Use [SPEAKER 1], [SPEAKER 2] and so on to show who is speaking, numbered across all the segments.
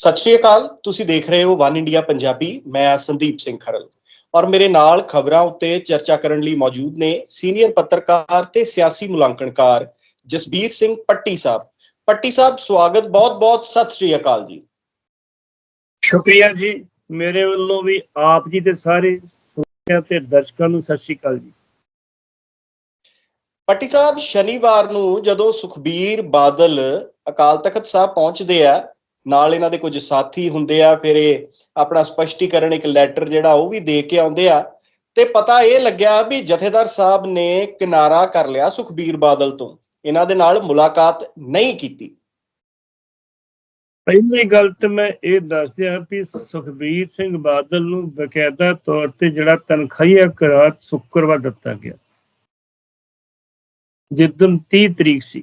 [SPEAKER 1] ਸਤਿ ਸ਼੍ਰੀ ਅਕਾਲ ਤੁਸੀਂ ਦੇਖ ਰਹੇ ਹੋ ਵਨ ਇੰਡੀਆ ਪੰਜਾਬੀ ਮੈਂ ਸੰਦੀਪ ਸਿੰਘ ਖਰਲ। ਔਰ ਮੇਰੇ ਨਾਲ ਖਬਰਾਂ ਉੱਤੇ ਚਰਚਾ ਕਰਨ ਲਈ ਮੌਜੂਦ ਨੇ ਸੀਨੀਅਰ ਪੱਤਰਕਾਰ ਤੇ ਸਿਆਸੀ ਮੁਲਾਂਕਣਕਾਰ ਜਸਬੀਰ ਸਿੰਘ ਪੱਟੀ ਸਾਹਿਬ। ਪੱਟੀ ਸਾਹਿਬ ਸਵਾਗਤ ਬਹੁਤ-ਬਹੁਤ ਸਤਿ ਸ਼੍ਰੀ ਅਕਾਲ ਜੀ।
[SPEAKER 2] ਸ਼ੁਕਰੀਆ ਜੀ ਮੇਰੇ ਵੱਲੋਂ ਵੀ ਆਪ ਜੀ ਦੇ ਸਾਰੇ ਤੇ ਦਰਸ਼ਕਾਂ ਨੂੰ ਸਤਿ ਸ਼੍ਰੀ ਅਕਾਲ ਜੀ।
[SPEAKER 1] ਪੱਟੀ ਸਾਹਿਬ ਸ਼ਨੀਵਾਰ ਨੂੰ ਜਦੋਂ ਸੁਖਬੀਰ ਬਾਦਲ ਅਕਾਲ ਤਖਤ ਸਾਹਿਬ ਪਹੁੰਚਦੇ ਆ ਨਾਲ ਇਹਨਾਂ ਦੇ ਕੁਝ ਸਾਥੀ ਹੁੰਦੇ ਆ, ਫਿਰ ਇਹ ਆਪਣਾ ਸਪਸ਼ਟੀਕਰਨ ਇੱਕ ਲੈਟਰ ਜਿਹੜਾ ਉਹ ਵੀ ਦੇ ਕੇ ਆਉਂਦੇ ਆ। ਤੇ ਪਤਾ ਇਹ ਲੱਗਿਆ ਵੀ ਜਥੇਦਾਰ ਸਾਹਿਬ ਨੇ ਕਿਨਾਰਾ ਕਰ ਲਿਆ ਸੁਖਬੀਰ ਬਾਦਲ ਤੋਂ। ਇਹਨਾਂ ਦੇ ਨਾਲ ਮੁਲਾਕਾਤ ਨਹੀਂ ਕੀਤੀ।
[SPEAKER 2] ਪਹਿਲੀ ਗੱਲ ਤੇ ਮੈਂ ਇਹ ਦੱਸ ਦਿਆਂ ਵੀ ਸੁਖਬੀਰ ਸਿੰਘ ਬਾਦਲ ਨੂੰ ਬਕਾਇਦਾ ਤੌਰ ਤੇ ਜਿਹੜਾ ਤਨਖਾਹੀਆ ਕਰਾਰ ਸ਼ੁੱਕਰਵਾਰ ਦਿੱਤਾ ਗਿਆ। ਜਿੱਦਨ 30 ਤਰੀਕ ਸੀ।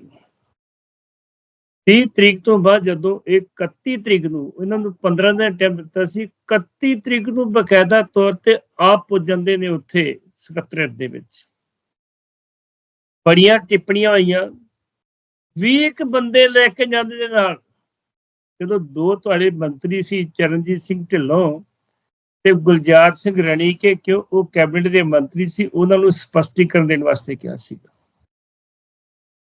[SPEAKER 2] 30 ਤਰੀਕ ਤੋਂ ਬਾਅਦ ਜਦੋਂ ਇਹ 31 ਤਰੀਕ ਨੂੰ ਇਹਨਾਂ ਨੂੰ 15 ਦਿਨ ਟਾਈਮ ਦਿੱਤਾ ਸੀ 31 ਤਰੀਕ ਨੂੰ ਬਕਾਇਦਾ ਤੌਰ ਤੇ ਆਪ ਪੁੱਜ ਜਾਂਦੇ ਨੇ ਉੱਥੇ ਸਕੱਤਰੇਤ ਦੇ ਵਿੱਚ। ਬੜੀਆਂ ਟਿੱਪਣੀਆਂ ਹੋਈਆਂ। 20 ਬੰਦੇ ਲੈ ਕੇ ਜਾਂਦੇ ਦੇ ਨਾਲ। ਜਦੋਂ ਦੋ ਤੁਹਾਡੇ ਮੰਤਰੀ ਸੀ ਚਰਨਜੀਤ ਸਿੰਘ ਢਿੱਲੋਂ ਤੇ ਗੁਲਜ਼ਾਰ ਸਿੰਘ ਰਣੀਕੇ, ਕਿਉਂ ਉਹ ਕੈਬਨਿਟ ਦੇ ਮੰਤਰੀ ਸੀ, ਉਹਨਾਂ ਨੂੰ ਸਪਸ਼ਟੀਕਰਨ ਦੇਣ ਵਾਸਤੇ ਕਿਹਾ ਸੀਗਾ।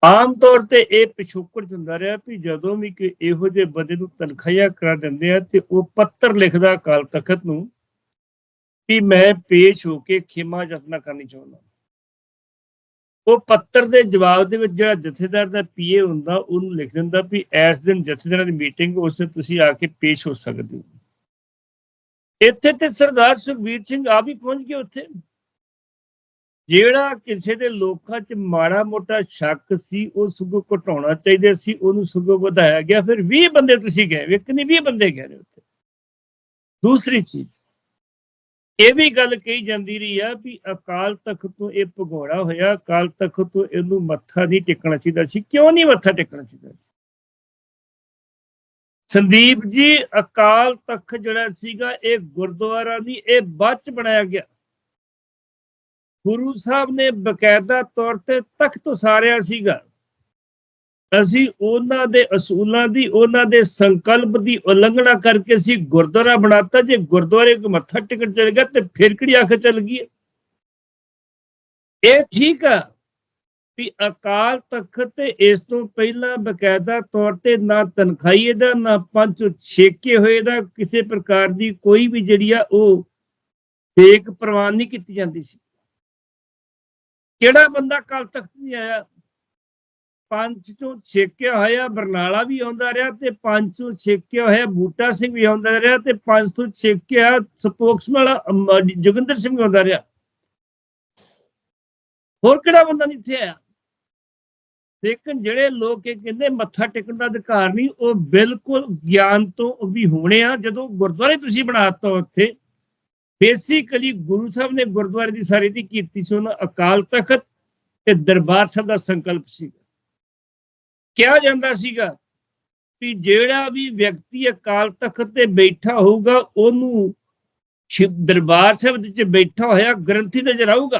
[SPEAKER 2] ਆਮ ਤੌਰ ਤੇ ਇਹ ਪਿਛੋਕੜ ਹੁੰਦਾ ਰਿਹਾ ਵੀ ਜਦੋਂ ਵੀ ਕਿ ਇਹੋ ਜਿਹੇ ਬੰਦੇ ਨੂੰ ਤਨਖਾਹੀਆ ਕਰਾ ਦਿੰਦੇ ਆ ਤੇ ਉਹ ਪੱਤਰ ਲਿਖਦਾ ਅਕਾਲ ਤਖਤ ਨੂੰ ਵੀ ਮੈਂ ਪੇਸ਼ ਹੋ ਕੇ ਖਿਮਾ ਯਤਨਾ ਕਰਨੀ ਚਾਹੁੰਦਾ। ਉਹ ਪੱਤਰ ਦੇ ਜਵਾਬ ਦੇ ਵਿੱਚ ਜਿਹੜਾ ਜਥੇਦਾਰ ਦਾ ਪੀਏ ਹੁੰਦਾ, ਉਹਨੂੰ ਲਿਖ ਦਿੰਦਾ ਵੀ ਇਸ ਦਿਨ ਜਥੇਦਾਰਾਂ ਦੀ ਮੀਟਿੰਗ, ਉਸ ਤੇ ਤੁਸੀਂ ਆ ਕੇ ਪੇਸ਼ ਹੋ ਸਕਦੇ ਹੋ। ਇੱਥੇ ਤੇ ਸਰਦਾਰ ਸੁਖਬੀਰ ਸਿੰਘ ਆ ਵੀ ਪਹੁੰਚ ਗਏ ਉੱਥੇ। ਜਿਹੜਾ ਕਿਸੇ ਦੇ ਲੋਕਾਂ 'ਚ ਮਾੜਾ ਮੋਟਾ ਸ਼ੱਕ ਸੀ, ਉਹ ਸਗੋਂ ਘਟਾਉਣਾ ਚਾਹੀਦਾ ਸੀ, ਉਹਨੂੰ ਸਗੋਂ ਵਧਾਇਆ ਗਿਆ। ਫਿਰ 20 ਬੰਦੇ ਤੁਸੀਂ ਗਏ ਇੱਕ ਨਹੀਂ 20 ਬੰਦੇ ਗਏ ਨੇ ਉੱਥੇ। ਦੂਸਰੀ ਚੀਜ਼, ਇਹ ਵੀ ਗੱਲ ਕਹੀ ਜਾਂਦੀ ਰਹੀ ਆ ਵੀ ਅਕਾਲ ਤਖਤ ਤੋਂ ਇਹ ਭਗੌੜਾ ਹੋਇਆ, ਅਕਾਲ ਤਖਤ ਤੋਂ ਇਹਨੂੰ ਮੱਥਾ ਨਹੀਂ ਟੇਕਣਾ ਚਾਹੀਦਾ ਸੀ। ਕਿਉਂ ਨਹੀਂ ਮੱਥਾ ਟੇਕਣਾ ਚਾਹੀਦਾ ਸੀ? ਸੰਦੀਪ ਜੀ, ਅਕਾਲ ਤਖਤ ਜਿਹੜਾ ਸੀਗਾ, ਇਹ ਗੁਰਦੁਆਰਾ ਨਹੀਂ, ਇਹ ਬਾਅਦ ਚ ਬਣਾਇਆ ਗਿਆ। ਗੁਰੂ ਸਾਹਿਬ ਨੇ ਬਕਾਇਦਾ ਤੌਰ ਤੇ ਤਖਤ ਉਸਾਰਿਆ ਸੀਗਾ। ਅਸੀਂ ਉਹਨਾਂ ਦੇ ਅਸੂਲਾਂ ਦੀ, ਉਹਨਾਂ ਦੇ ਸੰਕਲਪ ਦੀ ਉਲੰਘਣਾ ਕਰਕੇ ਅਸੀਂ ਗੁਰਦੁਆਰਾ ਬਣਾਤਾ। ਜੇ ਗੁਰਦੁਆਰੇ ਕੋ ਮੱਥਾ ਟੇਕਣ ਚਲ ਗਿਆ ਤੇ ਫਿਰ ਕਿਹੜੀ ਅੱਖ ਚੱਲ ਗਈ ਹੈ? ਇਹ ਠੀਕ ਆ ਵੀ ਅਕਾਲ ਤਖਤ ਤੇ ਇਸ ਤੋਂ ਪਹਿਲਾਂ ਬਕਾਇਦਾ ਤੌਰ ਤੇ ਨਾ ਤਨਖਾਹੀਏ ਦਾ ਨਾ ਪੰਜ ਛੇਕੇ ਹੋਏ ਦਾ ਕਿਸੇ ਪ੍ਰਕਾਰ ਦੀ ਕੋਈ ਵੀ ਜਿਹੜੀ ਆ ਉਹ ਦੇਖ ਪ੍ਰਵਾਨ ਨਹੀਂ ਕੀਤੀ ਜਾਂਦੀ ਸੀ। ਕਿਹੜਾ ਬੰਦਾ ਕੱਲ ਤਖਤ ਨਹੀਂ ਆਇਆ? ਪੰਜ ਤੋਂ ਛੇਕਿਆ ਹੋਇਆ ਬਰਨਾਲਾ ਵੀ ਆਉਂਦਾ ਰਿਹਾ ਤੇ ਪੰਜ ਤੋਂ ਛੇਕਿਆ ਹੋਇਆ ਬੂਟਾ ਸਿੰਘ ਵੀ ਆਉਂਦਾ ਰਿਹਾ ਤੇ ਪੰਜ ਤੋਂ ਛੇਕਿਆ ਸਪੋਕਸਮੈਨ ਜੋਗਿੰਦਰ ਸਿੰਘ ਵੀ ਆਉਂਦਾ ਰਿਹਾ। ਹੋਰ ਕਿਹੜਾ ਬੰਦਾ ਨਹੀਂ ਇੱਥੇ ਆਇਆ? ਲੇਕਿਨ ਜਿਹੜੇ ਲੋਕ ਇਹ ਕਹਿੰਦੇ ਮੱਥਾ ਟੇਕਣ ਦਾ ਅਧਿਕਾਰ ਨਹੀਂ, ਉਹ ਬਿਲਕੁਲ ਗਿਆਨ ਤੋਂ ਵੀ ਹੋਣੇ ਆ। ਜਦੋਂ ਗੁਰਦੁਆਰੇ ਤੁਸੀਂ ਬਣਾਤਾ ਉੱਥੇ ਬੇਸਿਕਲੀ ਗੁਰੂ ਸਾਹਿਬ ਨੇ ਗੁਰਦੁਆਰੇ ਦੀ ਸਾਰੀ ਦੀ ਕੀਤੀ ਸੀ, ਉਹਨਾਂ ਅਕਾਲ ਤਖਤ ਤੇ ਦਰਬਾਰ ਸਾਹਿਬ ਦਾ ਸੰਕਲਪ ਸੀਗਾ। ਕਿਹਾ ਜਾਂਦਾ ਸੀਗਾ ਕਿ ਜਿਹੜਾ ਵੀ ਵਿਅਕਤੀ ਅਕਾਲ ਤਖਤ ਤੇ ਬੈਠਾ ਹੋਊਗਾ, ਉਹਨੂੰ ਦਰਬਾਰ ਸਾਹਿਬ ਵਿੱਚ ਬੈਠਾ ਹੋਇਆ ਗ੍ਰੰਥੀ ਨਜ਼ਰ ਆਊਗਾ।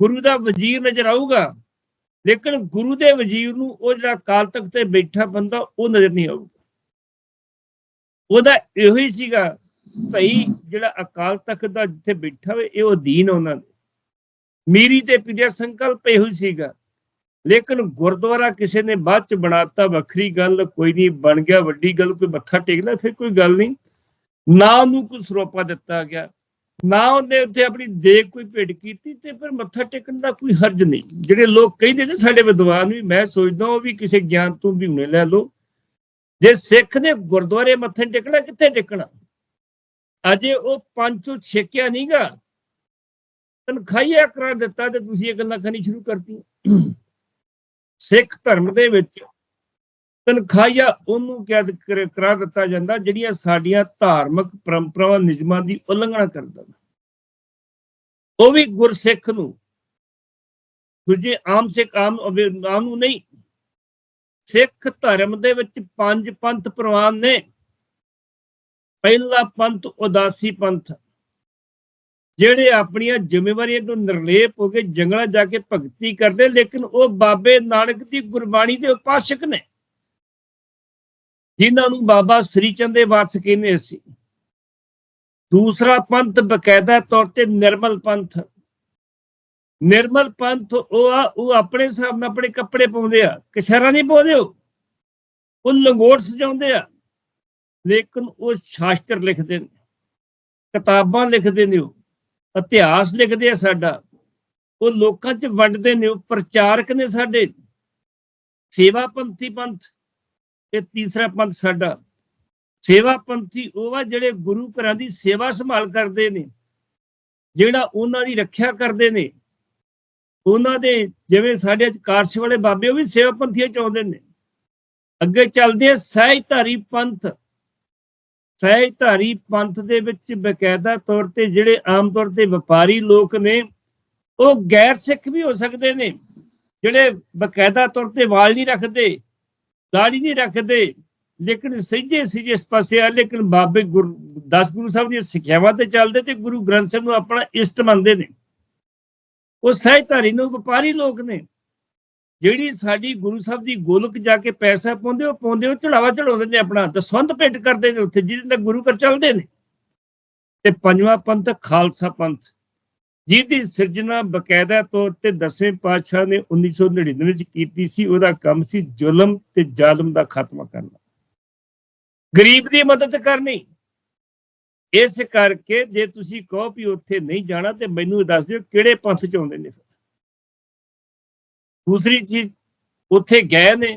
[SPEAKER 2] ਗੁਰੂ ਦਾ ਵਜ਼ੀਰ ਨਜ਼ਰ ਆਊਗਾ, ਲੇਕਿਨ ਗੁਰੂ ਦੇ ਵਜ਼ੀਰ ਨੂੰ ਉਹ ਜਿਹੜਾ ਅਕਾਲ ਤਖਤ ਤੇ ਬੈਠਾ ਬੰਦਾ ਉਹ ਨਜ਼ਰ ਨਹੀਂ ਆਊਗਾ। ਉਹਦਾ ਇਹੋ ਹੀ ਸੀਗਾ ਭਈ ਜਿਹੜਾ ਅਕਾਲ ਤਖਤ ਦਾ ਜਿੱਥੇ ਬੈਠਾ ਹੋਵੇ, ਇਹ ਉਹ ਉਹਨਾਂ ਦੇ। ਮੀਰੀ ਤੇ ਪਿਆ ਸੰਕਲਪ ਇਹੋ ਹੀ ਸੀਗਾ। ਲੇਕਿਨ ਗੁਰਦੁਆਰਾ ਕਿਸੇ ਨੇ ਬਾਅਦ ਚ ਬਣਾਤਾ, ਵੱਖਰੀ ਗੱਲ, ਕੋਈ ਨਹੀਂ, ਬਣ ਗਿਆ, ਵੱਡੀ ਗੱਲ, ਕੋਈ ਮੱਥਾ ਟੇਕਣਾ ਫਿਰ ਕੋਈ ਗੱਲ ਨਹੀਂ। ਨਾ ਉਹਨੂੰ ਕੋਈ ਸਰੋਪਾ ਦਿੱਤਾ ਗਿਆ। ਨਾ ਉਹਨੇ ਉੱਥੇ ਆਪਣੀ ਦੇਖ ਕੋਈ ਭੇਟ ਕੀਤੀ ਤੇ ਫਿਰ ਮੱਥਾ ਟੇਕਣ ਦਾ ਕੋਈ ਹਰਜ ਨਹੀਂ। ਜਿਹੜੇ ਲੋਕ ਕਹਿੰਦੇ ਨੇ, ਸਾਡੇ ਵਿਦਵਾਨ ਵੀ, ਮੈਂ ਸੋਚਦਾ ਉਹ ਵੀ ਕਿਸੇ ਗਿਆਨ ਤੋਂ ਵੀ ਹੁਣੇ ਲੈ ਲਓ। ਜੇ ਸਿੱਖ ਨੇ ਗੁਰਦੁਆਰੇ ਮੱਥੇ ਟੇਕਣਾ, ਕਿੱਥੇ ਟੇਕਣਾ? ਅਜੇ ਉਹ ਪੰਜੋ ਛੇਕਿਆ ਨਹੀਂਗਾ ਤਨਖਾਹੀਆ ਕਰਾ ਦਿੱਤਾ ਤੇ ਤੁਸੀਂ ਇਹ ਗੱਲਾਂ ਕਰਨੀ ਸ਼ੁਰੂ ਕਰਤੀਆਂ। ਸਿੱਖ ਧਰਮ ਦੇ ਵਿੱਚ ਤਨਖਾਹੀਆ ਉਹਨੂੰ ਕਿਆ ਕਰ- ਕਰਾ ਦਿੱਤਾ ਜਾਂਦਾ ਜਿਹੜੀਆਂ ਸਾਡੀਆਂ ਧਾਰਮਿਕ ਪਰੰਪਰਾਵਾਂ, ਨਿਯਮਾਂ ਦੀ ਉਲੰਘਣਾ ਕਰਦਾ ਉਹ ਵੀ ਗੁਰਸਿੱਖ ਨੂੰ। ਦੂਜੇ ਆਮ ਸਿੱਖ, ਆਮ ਅਵੇ- ਆਮ ਨੂੰ ਨਹੀਂ। ਸਿੱਖ ਧਰਮ ਦੇ ਵਿੱਚ ਪੰਜ ਪੰਥ ਪ੍ਰਵਾਨ ਨੇ। ਪਹਿਲਾ ਪੰਥ ਉਦਾਸੀ ਪੰਥ। ਜਿਹੜੇ ਆਪਣੀਆਂ ਜ਼ਿੰਮੇਵਾਰੀਆਂ ਤੋਂ ਨਿਰਲੇਪ ਹੋ ਕੇ ਜੰਗਲਾਂ ਜਾ ਕੇ ਭਗਤੀ ਕਰਦੇ, ਲੇਕਿਨ ਉਹ ਬਾਬੇ ਨਾਨਕ ਦੀ ਗੁਰਬਾਣੀ ਦੇ ਉਪਾਸ਼ਕ ਨੇ। ਜਿਨ੍ਹਾਂ ਨੂੰ ਬਾਬਾ ਸ੍ਰੀ ਚੰਦ ਦੇ ਵਾਰਸ ਕਹਿੰਦੇ ਸੀ। ਦੂਸਰਾ ਪੰਥ ਬਕਾਇਦਾ ਤੌਰ ਤੇ ਨਿਰਮਲ ਪੰਥ। ਨਿਰਮਲ ਪੰਥ ਉਹ ਆ, ਉਹ ਆਪਣੇ ਹਿਸਾਬ ਨਾਲ ਆਪਣੇ ਕੱਪੜੇ ਪਾਉਂਦੇ ਆ ਕਸ਼ਹਿਰਾ ਨਹੀਂ ਪਾਉਂਦੇ ਉਹ ਲੰਗੋਟ ਸਜਾਉਂਦੇ ਆ। ਲੇਕਿਨ ਉਹ ਸ਼ਾਸਤਰ ਲਿਖਦੇ ਨੇ, ਕਿਤਾਬਾਂ ਲਿਖਦੇ ਨੇ ਉਹ, ਇਤਿਹਾਸ ਲਿਖਦੇ ਆ ਸਾਡਾ, ਉਹ ਲੋਕਾਂ 'ਚ ਵੰਡਦੇ ਨੇ ਉਹ, ਪ੍ਰਚਾਰਕ ਨੇ ਸਾਡੇ। ਸੇਵਾ ਪੰਥੀ ਪੰਥ, ਇਹ ਤੀਸਰਾ ਪੰਥ ਸਾਡਾ। ਸੇਵਾ ਪੰਥੀ ਉਹ ਆ ਜਿਹੜੇ ਗੁਰੂ ਘਰਾਂ ਦੀ ਸੇਵਾ ਸੰਭਾਲ ਕਰਦੇ ਨੇ, ਜਿਹੜਾ ਉਹਨਾਂ ਦੀ ਰੱਖਿਆ ਕਰਦੇ ਨੇ। ਉਹਨਾਂ ਦੇ ਜਿਵੇਂ ਸਾਡੇ ਅੱਜ ਕਾਰਸ਼ ਵਾਲੇ ਬਾਬੇ ਉਹ ਵੀ ਸੇਵਾ ਪੰਥੀਆਂ ਚ ਆਉਂਦੇ ਨੇ। ਅੱਗੇ ਚੱਲਦੇ ਆ ਸਹਿਜਧਾਰੀ ਪੰਥ। ਸਹਿਜਧਾਰੀ ਪੰਥ ਦੇ ਵਿੱਚ ਬਕਾਇਦਾ ਤੌਰ ਤੇ ਜਿਹੜੇ ਆਮ ਤੌਰ ਤੇ ਵਪਾਰੀ ਲੋਕ ਨੇ, ਉਹ ਗੈਰ ਸਿੱਖ ਵੀ ਹੋ ਸਕਦੇ ਨੇ। ਜਿਹੜੇ ਬਕਾਇਦਾ ਤੌਰ ਤੇ ਵਾਲ ਨਹੀਂ ਰੱਖਦੇ ਦਾੜੀ ਨਹੀਂ ਰੱਖਦੇ, ਲੇਕਿਨ ਸਹਿਜੇ ਸੀ ਜਿਸ ਪਾਸੇ ਆ, ਲੇਕਿਨ ਬਾਬੇ ਗੁਰੂ, ਦਸ ਗੁਰੂ ਸਾਹਿਬ ਦੀਆਂ ਸਿੱਖਿਆਵਾਂ ਤੇ ਚੱਲਦੇ ਤੇ ਗੁਰੂ ਗ੍ਰੰਥ ਸਾਹਿਬ ਨੂੰ ਆਪਣਾ ਇਸ਼ਟ ਮੰਨਦੇ ਨੇ। ਉਹ ਸਹਿਜਧਾਰੀ ਨੂੰ ਵਪਾਰੀ ਲੋਕ ਨੇ। ਜਿਹੜੀ ਸਾਡੀ ਗੁਰੂ ਸਾਹਿਬ ਦੀ ਗੋਲਕ ਜਾ ਕੇ ਪੈਸਾ ਪਾਉਂਦੇ, ਉਹ ਪਾਉਂਦੇ, ਉਹ ਚੜਾਵਾ ਚੜਾਉਂਦੇ ਨੇ ਆਪਣਾ ਦਸਵੰਦ ਭੇਟ ਕਰਦੇ ਨੇ ਉੱਥੇ, ਜਿਹਦੇ ਨਾਲ ਗੁਰੂ ਘਰ ਚੱਲਦੇ ਨੇ। ਤੇ ਪੰਜਵਾਂ ਪੰਥ, ਖਾਲਸਾ ਪੰਥ। ਜਿਹਦੀ ਸਿਰਜਣਾ ਬਕਾਇਦਾ ਤੌਰ ਤੇ ਦਸਵੇਂ ਪਾਤਸ਼ਾਹ ਨੇ 1999 ਵਿੱਚ ਕੀਤੀ ਸੀ, ਉਹਦਾ ਕੰਮ ਸੀ ਜ਼ੁਲਮ ਤੇ ਜ਼ਾਲਮ ਦਾ ਖਾਤਮਾ ਕਰਨਾ। ਗਰੀਬ ਦੀ ਮਦਦ ਕਰਨੀ। ਇਸ ਕਰਕੇ ਜੇ ਤੁਸੀਂ ਕਹੋ ਵੀ ਉੱਥੇ ਨਹੀਂ ਜਾਣਾ, ਤੇ ਮੈਨੂੰ ਦੱਸ ਦਿਓ ਕਿਹੜੇ ਪੰਥ ਚ ਆਉਂਦੇ ਨੇ ਦੂਸਰੀ ਚੀਜ਼ ਉੱਥੇ ਗਏ ਨੇ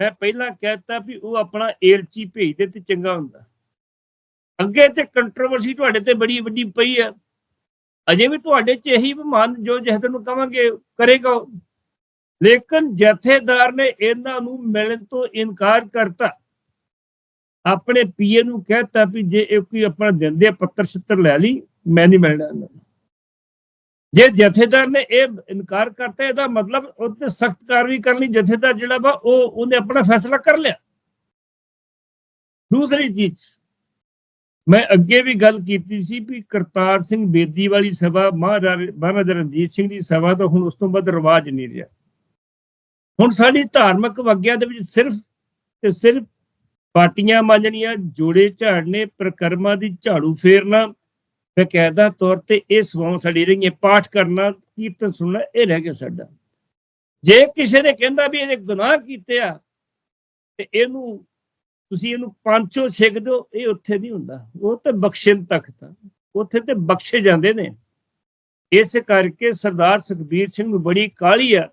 [SPEAKER 2] ਮੈਂ ਪਹਿਲਾਂ ਕਹਿਤਾ ਵੀ ਉਹ ਆਪਣਾ ਏਲਚੀ ਭੇਜਦੇ ਤੇ ਚੰਗਾ ਹੁੰਦਾ ਅੱਗੇ ਤੇ ਕੰਟਰੋਵਰਸੀ ਤੁਹਾਡੇ ਤੇ ਬੜੀ ਵੱਡੀ ਪਈ ਆ ਅਜੇ ਵੀ ਤੁਹਾਡੇ ਚ ਇਹੀ ਮਨ ਜੋ ਜਹਦ ਨੂੰ ਕਵਾਂਗੇ, ਕਰੇਗਾ ਉਹ। ਲੇਕਿਨ ਜਥੇਦਾਰ ਨੇ ਇਹਨਾਂ ਨੂੰ ਮਿਲਣ ਤੋਂ ਇਨਕਾਰ ਕਰਤਾ ਆਪਣੇ ਪੀਏ ਨੂੰ ਕਹਿਤਾ ਵੀ ਜੇ ਇਹ ਕੋਈ ਆਪਣਾ ਦਿੰਦੇ ਆ ਪੱਤਰ ਛਿੱਤਰ ਲੈ ਲਈ, ਮੈਂ ਨਹੀਂ ਮਿਲਣਾ ਇਹਨਾਂ ਨੂੰ। ਜੇ ਜਥੇਦਾਰ ਨੇ ਇਹ ਇਨਕਾਰ ਕਰਤਾ, ਇਹਦਾ ਮਤਲਬ ਉਹ ਸਖਤ ਕਾਰਵਾਈ ਕਰਨੀ, ਜਥੇਦਾਰ ਜਿਹੜਾ ਵਾ, ਉਹ ਉਹਨੇ ਆਪਣਾ ਫੈਸਲਾ ਕਰ ਲਿਆ। ਦੂਸਰੀ ਚੀਜ਼, ਮੈਂ ਅੱਗੇ ਵੀ ਗੱਲ ਕੀਤੀ ਸੀ ਵੀ ਕਰਤਾਰ ਸਿੰਘ ਬੇਦੀ ਵਾਲੀ ਸਭਾ, ਮਹਾਰਾਜਾ ਮਹਾਰਾਜਾ ਰਣਜੀਤ ਸਿੰਘ ਦੀ ਸਭਾ ਤਾਂ ਹੁਣ ਉਸ ਤੋਂ ਬਾਅਦ ਰਿਵਾਜ ਨਹੀਂ ਰਿਹਾ। ਹੁਣ ਸਾਡੀ ਧਾਰਮਿਕ ਵਗਿਆ ਦੇ ਵਿੱਚ ਸਿਰਫ ਤੇ ਸਿਰਫ ਪਾਟੀਆਂ ਮਾਂਜਣੀਆਂ ਜੋੜੇ ਝਾੜਨੇ ਪ੍ਰਕਰਮਾਂ ਦੀ ਝਾੜੂ ਫੇਰਨਾ ਬਕਾਇਦਾ ਤੌਰ ਤੇ ਇਹ ਸਵਾਉਂ ਸਾਡੀ ਰਹੀਆਂ ਪਾਠ ਕਰਨਾ, ਕੀਰਤਨ ਸੁਣਨਾ, ਇਹ ਰਹਿ ਗਿਆ ਸਾਡਾ। ਜੇ ਕਿਸੇ ਨੇ ਕਹਿੰਦਾ ਵੀ ਇਹਨੇ ਗੁਨਾਹ ਕੀਤੇ ਆ, ਤੇ ਇਹਨੂੰ ਤੁਸੀਂ ਇਹਨੂੰ ਪੰਚੋ ਛਿਕ ਦਿਓ, ਇਹ ਉੱਥੇ ਨਹੀਂ ਹੁੰਦਾ। ਉਹ ਤੇ ਬਖਸ਼ਣ ਤੱਕ ਤਾਂ ਉੱਥੇ ਤੇ ਬਖਸ਼ੇ ਜਾਂਦੇ ਨੇ। ਇਸ ਕਰਕੇ ਸਰਦਾਰ ਸੁਖਬੀਰ ਸਿੰਘ ਨੂੰ ਬੜੀ ਕਾਹਲੀ ਆ।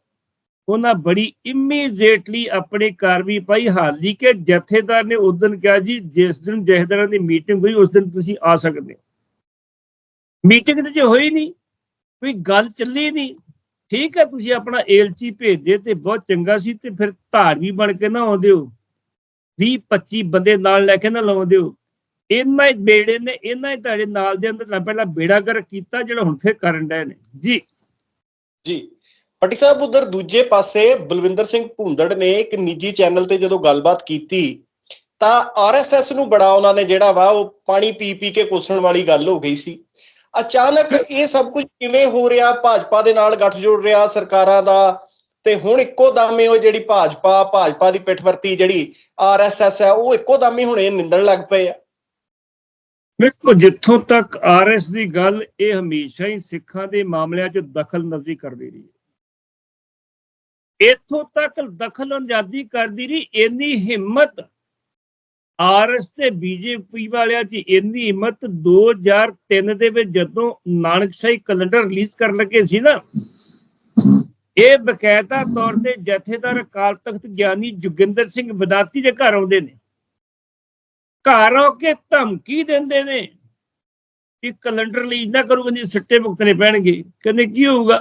[SPEAKER 2] ਉਹਨਾਂ ਬੜੀ ਇਮੀਡੀਏਟਲੀ ਆਪਣੀ ਕਾਰਵਾਈ ਪਾਈ ਹਾਲੀ ਕਿ ਜਥੇਦਾਰ ਨੇ ਉਸ ਦਿਨ ਕਿਹਾ ਜੀ, ਜਿਸ ਦਿਨ ਜਥੇਦਾਰਾਂ ਦੀ ਮੀਟਿੰਗ ਹੋਈ, ਉਸ ਦਿਨ ਤੁਸੀਂ ਆ ਸਕਦੇ ਹੋ। ਮੀਟਿੰਗ ਤੇ ਜੇ ਹੋਈ ਨਹੀਂ, ਕੋਈ ਗੱਲ ਚੱਲੀ ਨਹੀਂ, ਠੀਕ ਹੈ, ਤੁਸੀਂ ਆਪਣਾ ਏਲਚੀ ਭੇਜਦੇ ਤੇ ਬਹੁਤ ਚੰਗਾ ਸੀ ਤੇ ਫਿਰ ਧਾਰਮੀ ਬਣ ਕੇ ਨਾ ਆਉਂਦੇ ਹੋ। 20 25 ਬੰਦੇ ਨਾਲ ਲੈ ਕੇ ਨਾ ਲਾਉਂਦੇ ਹੋ। ਇਹਨਾਂ ਹੀ ਬੇੜੇ ਨੇ ਇਹਨਾਂ ਹੀ ਤੁਹਾਡੇ ਨਾਲ ਦੇ ਅੰਦਰ ਨਾ ਪਹਿਲਾਂ ਬੇੜਾ ਕਰ ਕੀਤਾ, ਜਿਹੜਾ ਹੁਣ ਫਿਰ ਕਰਨ ਡਏ ਨੇ। ਜੀ।
[SPEAKER 1] ਜੀ। ਪੱਟੀ ਸਾਹਿਬ, ਉਧਰ ਦੂਜੇ ਪਾਸੇ ਬਲਵਿੰਦਰ ਸਿੰਘ ਭੁੰਦੜ ਨੇ ਇੱਕ ਨਿੱਜੀ ਚੈਨਲ ਤੇ ਜਦੋਂ ਗੱਲਬਾਤ ਕੀਤੀ, ਤਾਂ ਆਰਐਸਐਸ ਨੂੰ ਬੜਾ ਉਹਨਾਂ ਨੇ ਜਿਹੜਾ ਵਾ, ਉਹ ਪਾਣੀ ਪੀ ਪੀ ਕੇ ਕੋਸਣ ਵਾਲੀ ਗੱਲ ਹੋ ਗਈ ਸੀ। ਅਚਾਨਕ ਇਹ ਸਭ ਕੁਝ ਕਿਵੇਂ ਹੋ ਰਿਹਾ? ਭਾਜਪਾ ਦੇ ਨਾਲ ਗੱਠਜੋੜ ਰਿਹਾ ਸਰਕਾਰਾਂ ਦਾ ਤੇ ਹੁਣ ਇੱਕੋ ਦਮ ਉਹ ਜਿਹੜੀ ਭਾਜਪਾ ਭਾਜਪਾ ਦੀ ਪਿੱਠਵਰਤੀ ਜਿਹੜੀ ਆਰਐਸਐਸ ਹੈ, ਉਹ ਇੱਕੋ ਦਮ ਹੁਣ ਇਹ ਨਿੰਦਣ ਲੱਗ ਪਏ ਆ।
[SPEAKER 2] ਵੇਖੋ ਜਿੱਥੋਂ ਤੱਕ ਆਰਐਸ ਦੀ ਗੱਲ, ਇਹ ਹਮੇਸ਼ਾ ਹੀ ਸਿੱਖਾਂ ਦੇ ਮਾਮਲਿਆਂ 'ਚ ਦਖਲ ਦਖਲਅੰਦਾਜ਼ੀ ਕਰਦੀ ਰਹੀ ਹੈ। ਇੱਥੋਂ ਤੱਕ ਦਖਲ ਦਖਲਅੰਦਾਜ਼ੀ ਕਰਦੀ ਰਹੀ, ਇੰਨੀ ਹਿੰਮਤ ਆਰਐਸ ਤੇ ਬੀਜੇਪੀ ਵਾਲਿਆਂ 'ਚ ਇੰਨੀ ਹਿੰਮਤ 2003 ਦੇ ਵਿੱਚ ਜਦੋਂ ਨਾਨਕਸ਼ਾਹੀ ਕੈਲੰਡਰ ਰਿਲੀਜ਼ ਕਰਨ ਲੱਗੇ ਸੀ ਨਾ, ਇਹ ਬਕਾਇਦਾ ਤੌਰ ਤੇ ਜਥੇਦਾਰ ਅਕਾਲ ਤਖਤ ਗਿਆਨੀ ਜੋਗਿੰਦਰ ਸਿੰਘ ਬਦਾਤੀ ਦੇ ਘਰ ਆਉਂਦੇ ਨੇ। ਘਰ ਆ ਕੇ ਧਮਕੀ ਦਿੰਦੇ ਨੇ ਕਿ ਕੈਲੰਡਰ ਲਈ ਨਾ ਕਰੂਗਾ ਕਹਿੰਦੀ ਸਿੱਟੇ ਭੁਗਤਣੇ ਪੈਣਗੇ। ਕਹਿੰਦੇ ਕੀ ਹੋਊਗਾ?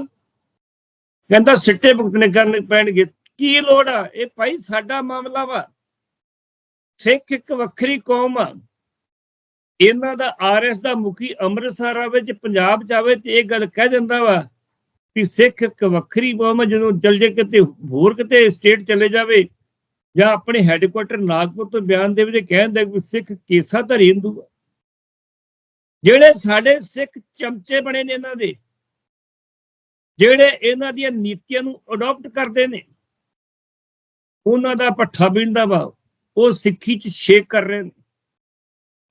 [SPEAKER 2] ਕਹਿੰਦਾ ਸਿੱਟੇ ਭੁਗਤਣੇ ਕਰਨੇ ਪੈਣਗੇ। ਕੀ ਲੋੜ ਆ? ਇਹ ਭਾਈ ਸਾਡਾ ਮਾਮਲਾ ਵਾ। ਸਿੱਖ ਇੱਕ ਵੱਖਰੀ ਕੌਮ ਆ। ਇਹਨਾਂ ਦਾ ਆਰਐਸ ਦਾ ਮੁਖੀ ਅੰਮ੍ਰਿਤਸਰ ਆਵੇ ਜੇ ਪੰਜਾਬ ਚ ਆਵੇ ਤੇ ਇਹ ਗੱਲ ਕਹਿ ਦਿੰਦਾ ਵਾ ਕਿ ਸਿੱਖ ਇੱਕ ਵੱਖਰੀ ਕੌਮ ਆ, ਜਦੋਂ ਚਲ ਜੇ ਕਿਤੇ ਹੋਰ ਕਿਤੇ ਸਟੇਟ ਚਲੇ ਜਾਵੇ ਜਾਂ ਆਪਣੇ ਹੈੱਡਕੁਆਟਰ ਨਾਗਪੁਰ ਤੋਂ ਬਿਆਨ ਦੇਵੇ ਤੇ ਕਹਿੰਦਾ ਕਿ ਸਿੱਖ ਕੇਸਾ ਧਰੀ ਹਿੰਦੂ ਆ। ਜਿਹੜੇ ਸਾਡੇ ਸਿੱਖ ਚਮਚੇ ਬਣੇ ਨੇ ਇਹਨਾਂ ਦੇ, ਜਿਹੜੇ ਇਹਨਾਂ ਦੀਆਂ ਨੀਤੀਆਂ ਨੂੰ ਅਡਾਪਟ ਕਰਦੇ ਨੇ, ਉਹਨਾਂ ਦਾ ਪੱਠਾ ਬਿੰਦਾ ਵਾ। ਉਹ ਸਿੱਖੀ ਚ ਸ਼ੇਕ ਕਰ ਰਹੇ ਨੇ।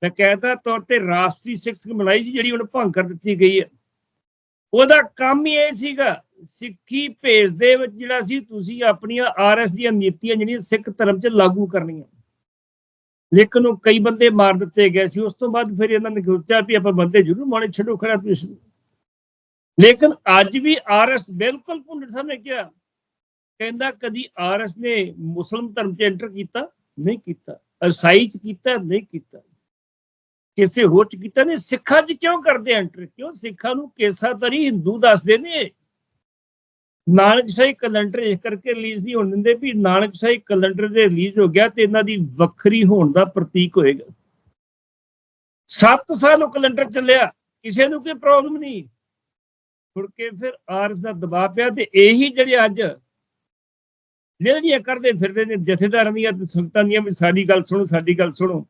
[SPEAKER 2] ਬਕਾਇਦਾ ਤੌਰ ਤੇ ਰਾਸ਼ਟਰੀ ਸਿੱਖ ਮਲਾਈ ਸੀ ਜਿਹੜੀ ਹੁਣ ਭੰਗ ਕਰ ਦਿੱਤੀ ਗਈ ਹੈ। ਉਹਦਾ ਕੰਮ ਹੀ ਇਹ ਸੀਗਾ, ਸਿੱਖੀ ਭੇਸ ਦੇ ਵਿੱਚ ਜਿਹੜਾ ਸੀ ਤੁਸੀਂ ਆਪਣੀਆਂ ਆਰਐਸ ਦੀਆਂ ਨੀਤੀਆਂ ਜਿਹੜੀਆਂ ਸਿੱਖ ਧਰਮ 'ਚ ਲਾਗੂ ਕਰਨੀਆਂ। ਲੇਕਿਨ ਉਹ ਕਈ ਬੰਦੇ ਮਾਰ ਦਿੱਤੇ ਗਏ ਸੀ, ਉਸ ਤੋਂ ਬਾਅਦ ਫਿਰ ਇਹਨਾਂ ਨੇ ਸੋਚਿਆ ਵੀ ਆਪਾਂ ਬੰਦੇ ਜ਼ਰੂਰ ਮਾਰੇ ਛੱਡੋ ਖੜਾ ਤੁਸੀਂ ਲੇਕਿਨ ਅੱਜ ਵੀ ਆਰਐਸ ਬਿਲਕੁਲ ਭੁੰਡਰ ਸਾਹਿਬ ਨੇ ਕਿਹਾ, ਕਹਿੰਦਾ ਕਦੀ ਆਰਐਸ ਨੇ ਮੁਸਲਮ ਧਰਮ 'ਚ ਐਂਟਰ ਕੀਤਾ ਨਹੀਂ ਕੀਤਾ ਈਸਾਈ 'ਚ ਕੀਤਾ, ਨਹੀਂ ਕੀਤਾ। ਕਿਸੇ ਹੋਰ 'ਚ ਕੀਤਾ ਨਹੀਂ, ਸਿੱਖਾਂ 'ਚ ਕਿਉਂ ਕਰਦੇ ਐਂਟਰ ਕਿਉਂ ਸਿੱਖਾਂ ਨੂੰ ਕੇਸਾ ਤਰੀ ਹਿੰਦੂ ਦੱਸਦੇ ਨੇ। ਨਾਨਕ ਸਾਹਿਬ ਕੈਲੰਡਰ ਇਸ ਕਰਕੇ ਰਿਲੀਜ਼ ਨਹੀਂ ਹੋਣ ਦਿੰਦੇ ਵੀ ਨਾਨਕ ਸਾਈ ਕੈਲੰਡਰ ਦੇ ਰਿਲੀਜ਼ ਹੋ ਗਿਆ ਤੇ ਇਹਨਾਂ ਦੀ ਵੱਖਰੀ ਹੋਣ ਦਾ ਪ੍ਰਤੀਕ ਹੋਏਗਾ। 7 ਸਾਲ ਉਹ ਕੈਲੰਡਰ ਚੱਲਿਆ, ਕਿਸੇ ਨੂੰ ਕੋਈ ਪ੍ਰੋਬਲਮ ਨਹੀਂ। ਮੁੜ ਕੇ ਫਿਰ ਆਰਸ ਦਾ ਦਬਾਅ ਪਿਆ ਤੇ ਇਹੀ ਜਿਹੜੇ ਅੱਜ ਜਿਹੜੀਆਂ ਕਰਦੇ ਫਿਰਦੇ ਨੇ, ਜਥੇਦਾਰਾਂ ਦੀਆਂ ਸੰਗਤਾਂ ਦੀਆਂ ਵੀ ਸਾਡੀ ਗੱਲ ਸੁਣੋ, ਸਾਡੀ ਗੱਲ ਸੁਣੋ।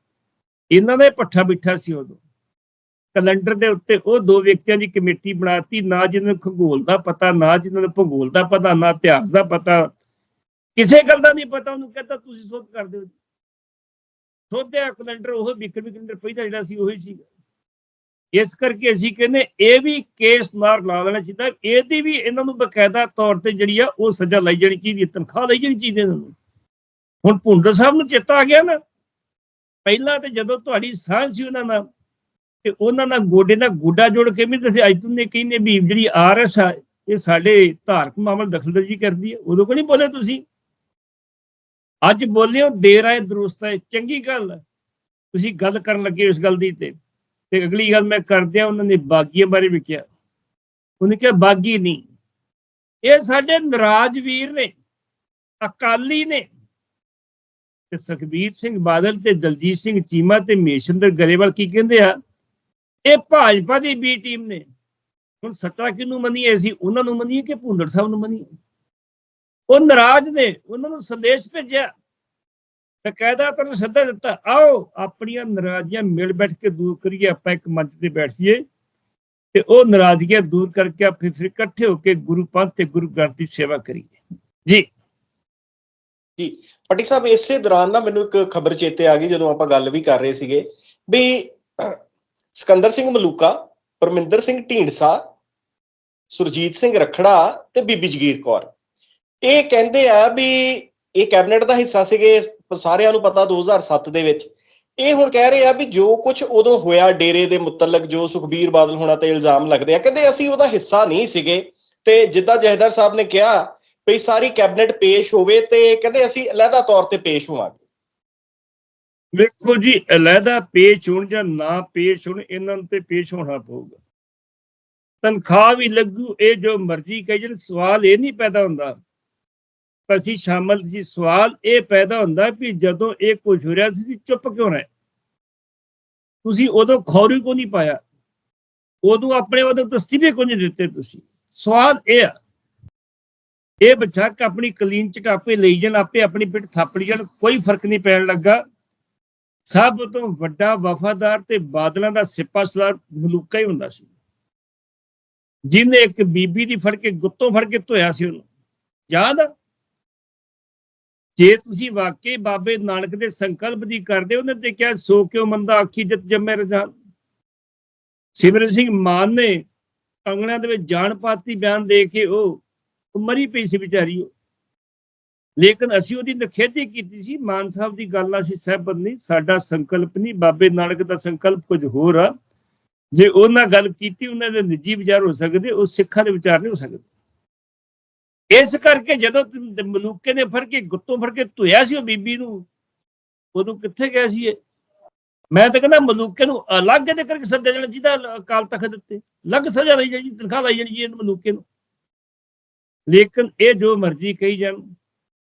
[SPEAKER 2] ਇਹਨਾਂ ਦਾ ਇਹ ਪੱਠਾ ਬਿਠਾ ਸੀ ਉਦੋਂ। ਕੈਲੰਡਰ ਦੇ ਉੱਤੇ ਉਹ ਦੋ ਵਿਅਕਤੀਆਂ ਦੀ ਕਮੇਟੀ ਬਣਾਤੀ, ਨਾ ਜਿਹਨਾਂ ਨੂੰ ਖਗੋਲ ਦਾ ਪਤਾ, ਨਾ ਜਿਹਨਾਂ ਨੂੰ ਭੂਗੋਲ ਦਾ ਪਤਾ, ਨਾ ਇਤਿਹਾਸ ਦਾ ਪਤਾ। ਕਿਸੇ ਗੱਲ ਦਾ ਨਹੀਂ ਪਤਾ, ਉਹਨੂੰ ਕਹਿੰਦਾ ਤੁਸੀਂ ਸੋਧ ਕਰ ਦਿਓ। ਸੋਧਿਆ ਕੈਲੰਡਰ, ਉਹ ਵਿਕਰ ਵੀ ਕੈਲੰਡਰ ਪਹਿਲਾਂ ਜਿਹੜਾ ਸੀ, ਉਹੀ ਸੀ ਇਸ ਕਰਕੇ ਅਸੀਂ ਕਹਿੰਦੇ ਇਹ ਵੀ ਕੇਸ ਮਾਰ ਲਾ ਲੈਣਾ ਚਾਹੀਦਾ, ਇਹਦੀ ਵੀ ਇਹਨਾਂ ਨੂੰ ਬਕਾਇਦਾ ਤੌਰ ਤੇ ਜਿਹੜੀ ਆ, ਉਹ ਸਜ਼ਾ ਲਈ ਜਾਣੀ ਚਾਹੀਦੀ ਤਨਖਾਹ ਲਈ ਜਾਣੀ ਚਾਹੀਦੀ ਇਹਨਾਂ ਨੂੰ। ਹੁਣ ਭੁੰਦਰ ਸਾਹਿਬ ਨੂੰ ਚੇਤਾ ਆ ਗਿਆ ਨਾ, ਪਹਿਲਾਂ ਤੇ ਜਦੋਂ ਤੁਹਾਡੀ ਸਾਂਝ ਸੀ ਉਹਨਾਂ ਨਾਲ, ਤੇ ਉਹਨਾਂ ਨਾਲ ਗੋਡੇ ਨਾਲ ਗੋਡਾ ਜੋੜ ਕੇ ਵੀ ਤੁਸੀਂ ਅੱਜ ਤੁਮਨੇ ਕਹਿੰਦੇ ਵੀ ਜਿਹੜੀ ਆਰਐਸ ਆ, ਇਹ ਸਾਡੇ ਧਾਰਕ ਮਾਮਲੇ ਦਖਲਅੰਦਾਜ਼ੀ ਕਰਦੀ ਹੈ, ਉਦੋਂ ਕੋਈ ਨਹੀਂ ਬੋਲੇ ਤੁਸੀਂ? ਅੱਜ ਬੋਲਿਓ, ਦੇਰ ਆਏ, ਦਰੁਸਤ ਹੈ ਚੰਗੀ ਗੱਲ ਤੁਸੀਂ ਗੱਲ ਕਰਨ ਲੱਗੇ ਇਸ ਗੱਲ ਦੀ ਤੇ। ਤੇ ਅਗਲੀ ਗੱਲ ਮੈਂ ਕਰਦਿਆਂ ਉਹਨਾਂ ਨੇ ਬਾਗੀਆਂ ਬਾਰੇ ਵੀ ਕਿਹਾ। ਉਹਨੇ ਕਿਹਾ, ਬਾਗੀ ਨਹੀਂ। ਇਹ ਸਾਡੇ ਨਰਾਜ ਵੀਰ ਨੇ, ਅਕਾਲੀ ਨੇ। ਤੇ ਸੁਖਬੀਰ ਸਿੰਘ ਬਾਦਲ ਤੇ ਦਲਜੀਤ ਸਿੰਘ ਚੀਮਾ ਤੇ ਮੇਸ਼ਿੰਦਰ ਗਰੇਵਾਲ ਕੀ ਕਹਿੰਦੇ ਆ? ਇਹ ਭਾਜਪਾ ਦੀ ਬੀ ਟੀਮ ਨੇ। ਹੁਣ ਸੱਚਾ ਕਿਹਨੂੰ ਮੰਨੀਏ ਅਸੀਂ ਉਹਨਾਂ ਨੂੰ ਮੰਨੀਏ ਕਿ ਭੁੰਦੜ ਸਾਹਿਬ ਨੂੰ ਮੰਨੀਏ? ਉਹ ਨਰਾਜ ਨੇ, ਉਹਨਾਂ ਨੂੰ ਸੰਦੇਸ਼ ਭੇਜਿਆ। ਬਕਾਇਦਾ ਤੁਹਾਨੂੰ ਸੱਦਾ ਦਿੱਤਾ, ਆਓ ਆਪਣੀਆਂ ਨਾਰਾਜ਼ੀਆਂ ਮਿਲ ਬੈਠ ਕੇ ਦੂਰ ਕਰੀਏ, ਆਪਾਂ ਇੱਕ ਮੰਚ ਤੇ ਬੈਠ ਤੇ ਉਹ ਨਾਰਾਜ਼ਗੀਆਂ ਦੂਰ ਕਰਕੇ ਆਪਾਂ ਫਿਰ ਇਕੱਠੇ ਹੋ ਕੇ ਗੁਰੂ ਪੰਥ ਤੇ ਗੁਰੂ ਗ੍ਰੰਥ ਦੀ ਸੇਵਾ ਕਰੀਏ। ਜੀ।
[SPEAKER 1] ਜੀ ਪਟਿਕ ਸਾਹਿਬ, ਇਸੇ ਦੌਰਾਨ ਨਾ ਮੈਨੂੰ ਇੱਕ ਖਬਰ ਚੇਤੇ ਆ ਗਈ, ਜਦੋਂ ਆਪਾਂ ਗੱਲ ਵੀ ਕਰ ਰਹੇ ਸੀਗੇ, ਵੀ ਸਿਕੰਦਰ ਸਿੰਘ ਮਲੂਕਾ, ਪਰਮਿੰਦਰ ਸਿੰਘ ਢੀਂਡਸਾ, ਸੁਰਜੀਤ ਸਿੰਘ ਰਖੜਾ ਤੇ ਬੀਬੀ ਜਗੀਰ ਕੌਰ। ਇਹ ਕਹਿੰਦੇ ਆ ਵੀ ਇਹ ਕੈਬਨਿਟ ਦਾ ਹਿੱਸਾ ਸੀਗੇ ਸਾਰਿਆਂ ਨੂੰ ਪਤਾ 2007 ਦੇ ਵਿੱਚ। ਇਹ ਹੁਣ ਕਹਿ ਰਹੇ ਆ ਵੀ ਜੋ ਕੁਝ ਉਦੋਂ ਹੋਇਆ ਡੇਰੇ ਦੇ ਮੁਤਲਕ, ਜੋ ਸੁਖਬੀਰ ਬਾਦਲ ਹੋਣਾ ਤੇ ਇਲਜ਼ਾਮ ਲੱਗਦੇ ਆ, ਕਹਿੰਦੇ ਅਸੀਂ ਉਹਦਾ ਹਿੱਸਾ ਨਹੀਂ ਸੀਗੇ। ਤੇ ਜਿੱਦਾਂ ਜਹਦਰ ਸਾਹਿਬ ਨੇ ਕਿਹਾ ਵੀ ਸਾਰੀ ਕੈਬਨਿਟ ਪੇਸ਼ ਹੋਵੇ ਤੇ ਕਹਿੰਦੇ ਅਸੀਂ ਅਲੱਗਾ ਤੌਰ ਤੇ ਪੇਸ਼ ਹੋਵਾਂਗੇ।
[SPEAKER 2] ਵੇਖੋ ਜੀ ਅਲੱਗਾ ਪੇਸ਼ ਹੋਣ ਜਾਂ ਨਾ ਪੇਸ਼ ਹੋਣ, ਇਹਨਾਂ ਨੂੰ ਤੇ ਪੇਸ਼ ਹੋਣਾ ਪਊਗਾ। ਤਨਖਾਹ ਵੀ ਲੱਗੂ, ਇਹ ਜੋ ਮਰਜ਼ੀ ਕਹੀ ਜਨ ਸਵਾਲ ਇਹ ਨਹੀਂ ਪੈਦਾ ਹੁੰਦਾ ਅਸੀਂ ਸ਼ਾਮਲ ਸੀ। ਸਵਾਲ ਇਹ ਪੈਦਾ ਹੁੰਦਾ ਵੀ ਜਦੋਂ ਇਹ ਕੁਝ ਹੋ ਰਿਹਾ ਸੀ ਚੁੱਪ ਕਿਉਂ ਰਹੇ? ਤੁਸੀਂ ਉਦੋਂ ਖੌਰੀ ਕੋ ਨਹੀਂ ਪਾਇਆ? ਉਦੋਂ ਆਪਣੇ ਉਦੋਂ ਤਸਤੀਫੇ ਕੋ ਨਹੀਂ ਦਿੱਤੇ ਤੁਸੀਂ? ਸਵਾਲ ਇਹ ਆ। ਇਹ ਬਚਕ ਆਪਣੀ ਕਲੀਨ ਚਟਾਪੇ ਲਈ ਜਾਣ, ਆਪੇ ਆਪਣੀ ਪਿੱਠ ਥਾਪੜੀ ਜਾਣ, ਕੋਈ ਫ਼ਰਕ ਨਹੀਂ ਪੈਣ ਲੱਗਾ। ਸਭ ਤੋਂ ਵੱਡਾ ਵਫਾਦਾਰ ਤੇ ਬਾਦਲਾਂ ਦਾ ਸਿਪਾ ਸਲਾਰ ਮਲੂਕਾ ਹੀ ਹੁੰਦਾ ਸੀ। ਜਿਹਨੇ ਇੱਕ ਬੀਬੀ ਦੀ ਫੜ ਕੇ, ਗੁੱਤੋਂ ਫੜ ਕੇ ਧੋਇਆ ਸੀ ਉਹਨੂੰ। ਯਾਦ ਆ? ਜੇ ਤੁਸੀਂ ਵਾਕਈ ਬਾਬੇ ਨਾਨਕ ਦੇ ਸੰਕਲਪ ਦੀ ਕਰਦੇ ਉਹਨਾਂ ਤੇ ਕਿਹਾ, ਸੋ ਕਿਉ ਮੰਦਾ ਆਖੀ ਜਿਤ ਜੰਮੇ ਰਜਾਨ? ਸਿਮਰਨ ਸਿੰਘ ਮਾਨ ਨੇ ਅੰਗਣਾ ਦੇ ਵਿੱਚ ਜਾਣ ਪਾਤੀ ਬਿਆਨ ਦੇ ਕੇ ਉਹ ਮਰੀ ਪਈ ਸੀ ਵਿਚਾਰੀ ਉਹ। ਲੇਕਿਨ ਅਸੀਂ ਉਹਦੀ ਨਖੇਦੀ ਕੀਤੀ ਸੀ, ਮਾਨ ਸਾਹਿਬ ਦੀ ਗੱਲ ਅਸੀਂ ਸਹਿਬਤ ਨਹੀਂ, ਸਾਡਾ ਸੰਕਲਪ ਨਹੀਂ, ਬਾਬੇ ਨਾਨਕ ਦਾ ਸੰਕਲਪ ਕੁਝ ਹੋਰ ਆ। ਜੇ ਉਹਨਾਂ ਗੱਲ ਕੀਤੀ, ਉਹਨਾਂ ਦੇ ਨਿੱਜੀ ਵਿਚਾਰ ਹੋ ਸਕਦੇ, ਉਹ ਸਿੱਖਾਂ ਦੇ ਵਿਚਾਰ ਨਹੀਂ ਹੋ ਸਕਦੇ। ਇਸ ਕਰਕੇ ਜਦੋਂ ਮਲੂਕੇ ਨੇ ਫੜ ਕੇ, ਗੁੱਤੋਂ ਫੜ ਕੇ ਧੋਇਆ ਸੀ ਉਹ ਬੀਬੀ ਨੂੰ ਉਦੋਂ ਕਿੱਥੇ ਗਿਆ ਸੀ ਇਹ? ਮੈਂ ਤਾਂ ਕਹਿੰਦਾ ਮਲੂਕੇ ਨੂੰ ਅਲੱਗ ਦੇ ਕਰਕੇ ਸੱਦਿਆ ਜਾਣਾ ਜਿਹਦਾ ਅਕਾਲ ਤਖਤ ਦਿੱਤੇ ਅਲੱਗ ਸਜ਼ਾ ਲਈ ਜਾਣੀ, ਤਨਖਾਹ ਲਈ ਜਾਣੀ ਇਹ ਮਲੂਕੇ ਨੂੰ। ਲੇਕਿਨ ਇਹ ਜੋ ਮਰਜ਼ੀ ਕਹੀ ਜਾਣ,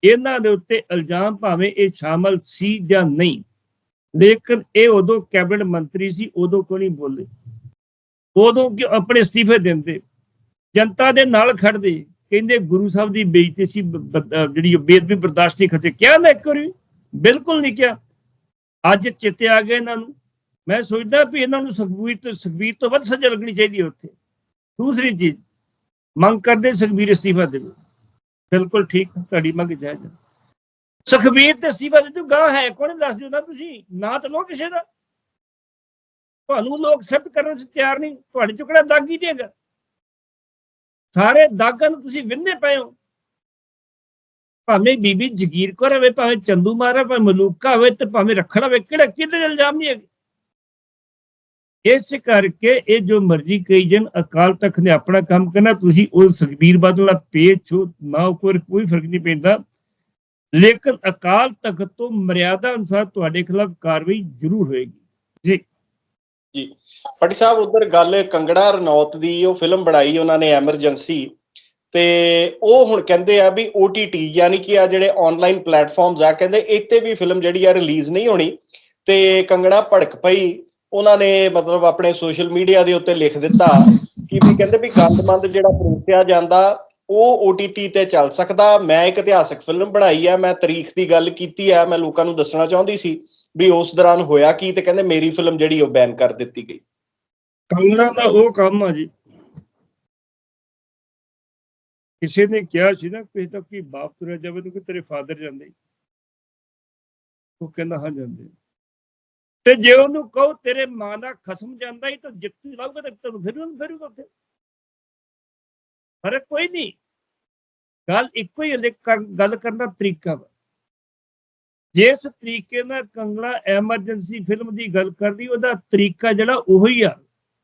[SPEAKER 2] ਇਹਨਾਂ ਦੇ ਉੱਤੇ ਇਲਜ਼ਾਮ ਭਾਵੇਂ ਇਹ ਸ਼ਾਮਲ ਸੀ ਜਾਂ ਨਹੀਂ। ਲੇਕਿਨ ਇਹ ਉਦੋਂ ਕੈਬਨਿਟ ਮੰਤਰੀ ਸੀ, ਉਦੋਂ ਕੋਈ ਨਹੀਂ ਬੋਲੇ? ਉਦੋਂ ਕਿ ਆਪਣੇ ਅਸਤੀਫੇ ਦਿੰਦੇ? ਜਨਤਾ ਦੇ ਨਾਲ ਖੜਦੇ ਕਹਿੰਦੇ ਗੁਰੂ ਸਾਹਿਬ ਦੀ ਬੇਇੱਜ਼ਤੀ ਸੀ ਜਿਹੜੀ ਬੇਅਦਬੀ ਬਰਦਾਸ਼ਤ ਨਹੀਂ ਖਤੇ, ਕਿਹਾ ਨਾ ਇੱਕ ਵਾਰੀ ਬਿਲਕੁਲ ਨਹੀਂ ਕਿਹਾ। ਅੱਜ ਚਿੱਤੇ ਆ ਗਏ ਇਹਨਾਂ ਨੂੰ। ਮੈਂ ਸੋਚਦਾ ਵੀ ਇਹਨਾਂ ਨੂੰ ਸੁਖਬੀਰ ਤੋਂ ਸੁਖਬੀਰ ਤੋਂ ਵੱਧ ਸਜ਼ਾ ਲੱਗਣੀ ਚਾਹੀਦੀ ਹੈ ਉੱਥੇ। ਦੂਸਰੀ ਚੀਜ਼, ਮੰਗ ਕਰਦੇ ਸੁਖਬੀਰ ਅਸਤੀਫਾ ਦੇਵੇ। ਬਿਲਕੁਲ ਠੀਕ, ਤੁਹਾਡੀ ਮੰਗ ਜਾਇਜ਼ ਹੈ। ਸੁਖਬੀਰ ਤੇ ਅਸਤੀਫਾ ਦੇ ਤੂੰ ਗਾਹ ਹੈ, ਕੋਣ ਦੱਸ ਦਿਓ ਨਾ ਤੁਸੀਂ? ਨਾ ਤਾਂ ਲੋ ਕਿਸੇ ਦਾ। ਤੁਹਾਨੂੰ ਲੋਕ ਐਕਸੈਪਟ ਕਰਨ 'ਚ ਤਿਆਰ ਨਹੀਂ। ਤੁਹਾਡੇ ਚੋਂ ਕਿਹੜਾ ਹੀ ਦੇਗਾ। ਸਾਰੇ ਦਾਗਾਂ ਨੂੰ ਤੁਸੀਂ ਵਿੰਨੇ ਪਏ ਹੋ। ਭਾਵੇਂ ਬੀਬੀ ਜਗੀਰ ਕੌਰ ਹੋਵੇ ਭਾਵੇਂ ਚੰਦੂ ਮਾਰਾ ਭਾਵੇਂ ਮਲੂਕਾ ਹੋਵੇ ਤੇ ਭਾਵੇਂ ਰੱਖੜਾ ਹੋਵੇ ਕਿਹੜਾ ਕਿਹਦੇ ਇਲਜ਼ਾਮ ਨਹੀਂ ਹੈਗੇ। ਇਸ ਕਰਕੇ ਇਹ ਜੋ ਮਰਜ਼ੀ ਕਹੀ ਜਨ ਅਕਾਲ ਤਖਤ ਨੇ ਆਪਣਾ ਕੰਮ ਕਰਨਾ, ਤੁਸੀਂ ਉਹ ਸੁਖਬੀਰ ਬਾਦਲ ਦਾ ਪੇਜ ਛੋ ਨਾ ਉੱਪਰ ਕੋਈ ਫ਼ਰਕ ਨਹੀਂ ਪੈਂਦਾ। ਲੇਕਿਨ ਅਕਾਲ ਤਖਤ ਤੋਂ ਮਰਿਆਦਾ ਅਨੁਸਾਰ ਤੁਹਾਡੇ ਖਿਲਾਫ ਕਾਰਵਾਈ ਜ਼ਰੂਰ ਹੋਏਗੀ। ਜੀ।
[SPEAKER 1] ਪਟੀ ਸਾਹਿਬ, ਉਧਰ ਗੱਲ ਕੰਗੜਾ ਰਣੌਤ ਦੀ, ਉਹ ਫਿਲਮ ਬਣਾਈ ਉਹਨਾਂ ਨੇ, ਐਮਰਜੈਂਸੀ। ਤੇ ਉਹ ਹੁਣ ਕਹਿੰਦੇ ਆ ਵੀ OTT ਯਾਨੀ ਕਿ ਆ ਜਿਹੜੇ ਆਨਲਾਈਨ ਪਲੇਟਫਾਰਮਸ ਆ, ਕਹਿੰਦੇ ਇੱਥੇ ਵੀ ਫਿਲਮ ਜਿਹੜੀ ਆ ਰਿਲੀਜ਼ ਨਹੀਂ ਹੋਣੀ। ਤੇ ਕੰਗੜਾ ਭੜਕ ਪਈ। ਉਹਨਾਂ ਨੇ ਮਤਲਬ ਆਪਣੇ ਸੋਸ਼ਲ ਮੀਡੀਆ ਦੇ ਉੱਤੇ ਲਿਖ ਦਿੱਤਾ ਕਿ ਵੀ ਕਹਿੰਦੇ ਵੀ ਗੰਦਮੰਦ ਜਿਹੜਾ ਪਰੋਸਿਆ ਜਾਂਦਾ, ਉਹ OTT ਤੇ ਚੱਲ ਸਕਦਾ। ਮੈਂ ਇੱਕ ਇਤਿਹਾਸਕ ਫਿਲਮ ਬਣਾਈ ਆ, ਮੈਂ ਤਾਰੀਖ ਦੀ ਗੱਲ ਕੀਤੀ ਆ, ਮੈਂ ਲੋਕਾਂ ਨੂੰ ਦੱਸਣਾ ਚਾਹੁੰਦੀ ਸੀ। ਵੀ ਉਸ ਦੌਰਾਨ ਹੋਇਆ ਕੀ ਤੇ ਕਹਿੰਦੇ ਮੇਰੀ ਫਿਲਮ ਜਿਹੜੀ ਉਹ ਬੈਨ ਕਰ ਦਿੱਤੀ ਗਈ।
[SPEAKER 2] ਕੰਗਣਾ ਦਾ ਉਹ ਕੰਮ ਆ ਜੀ। ਕਿਸੇ ਨੇ ਕਿਹਾ ਸੀ ਨਾ ਕਿਸੇ ਤੱਕ ਕਿ ਬਾਪ ਤੁਰਿਆ ਜਾਵੇ ਤਾਂ ਕਿ ਤੇਰੇ ਫਾਦਰ ਜਾਂਦੇ। ਉਹ ਕਹਿੰਦਾ, ਹਾਂ, ਜਾਂਦੇ। ਤੇ ਜੇ ਉਹਨੂੰ ਕਹੋ ਤੇਰੇ ਮਾਂ ਦਾ ਖਸਮ ਜਾਂਦਾ ਹੀ ਤਾਂ ਜਿੱਤੀ ਲਾਊਗਾ ਤਾਂ ਤੈਨੂੰ ਫਿਰ ਉਹਨੂੰ ਫਿਰੂਗਾ ਉੱਥੇ। ਫ਼ਰਕ ਕੋਈ ਨਹੀਂ। ਗੱਲ ਇੱਕੋ ਹੀ ਗੱਲ ਕਰਨ ਦਾ ਤਰੀਕਾ ਵਾ। ਜਿਸ ਤਰੀਕੇ ਨਾਲ ਕੰਗਣਾ ਐਮਰਜੈਂਸੀ ਫਿਲਮ ਦੀ ਗੱਲ ਕਰਦੀ ਉਹਦਾ ਤਰੀਕਾ ਜਿਹੜਾ ਉਹੀ ਆ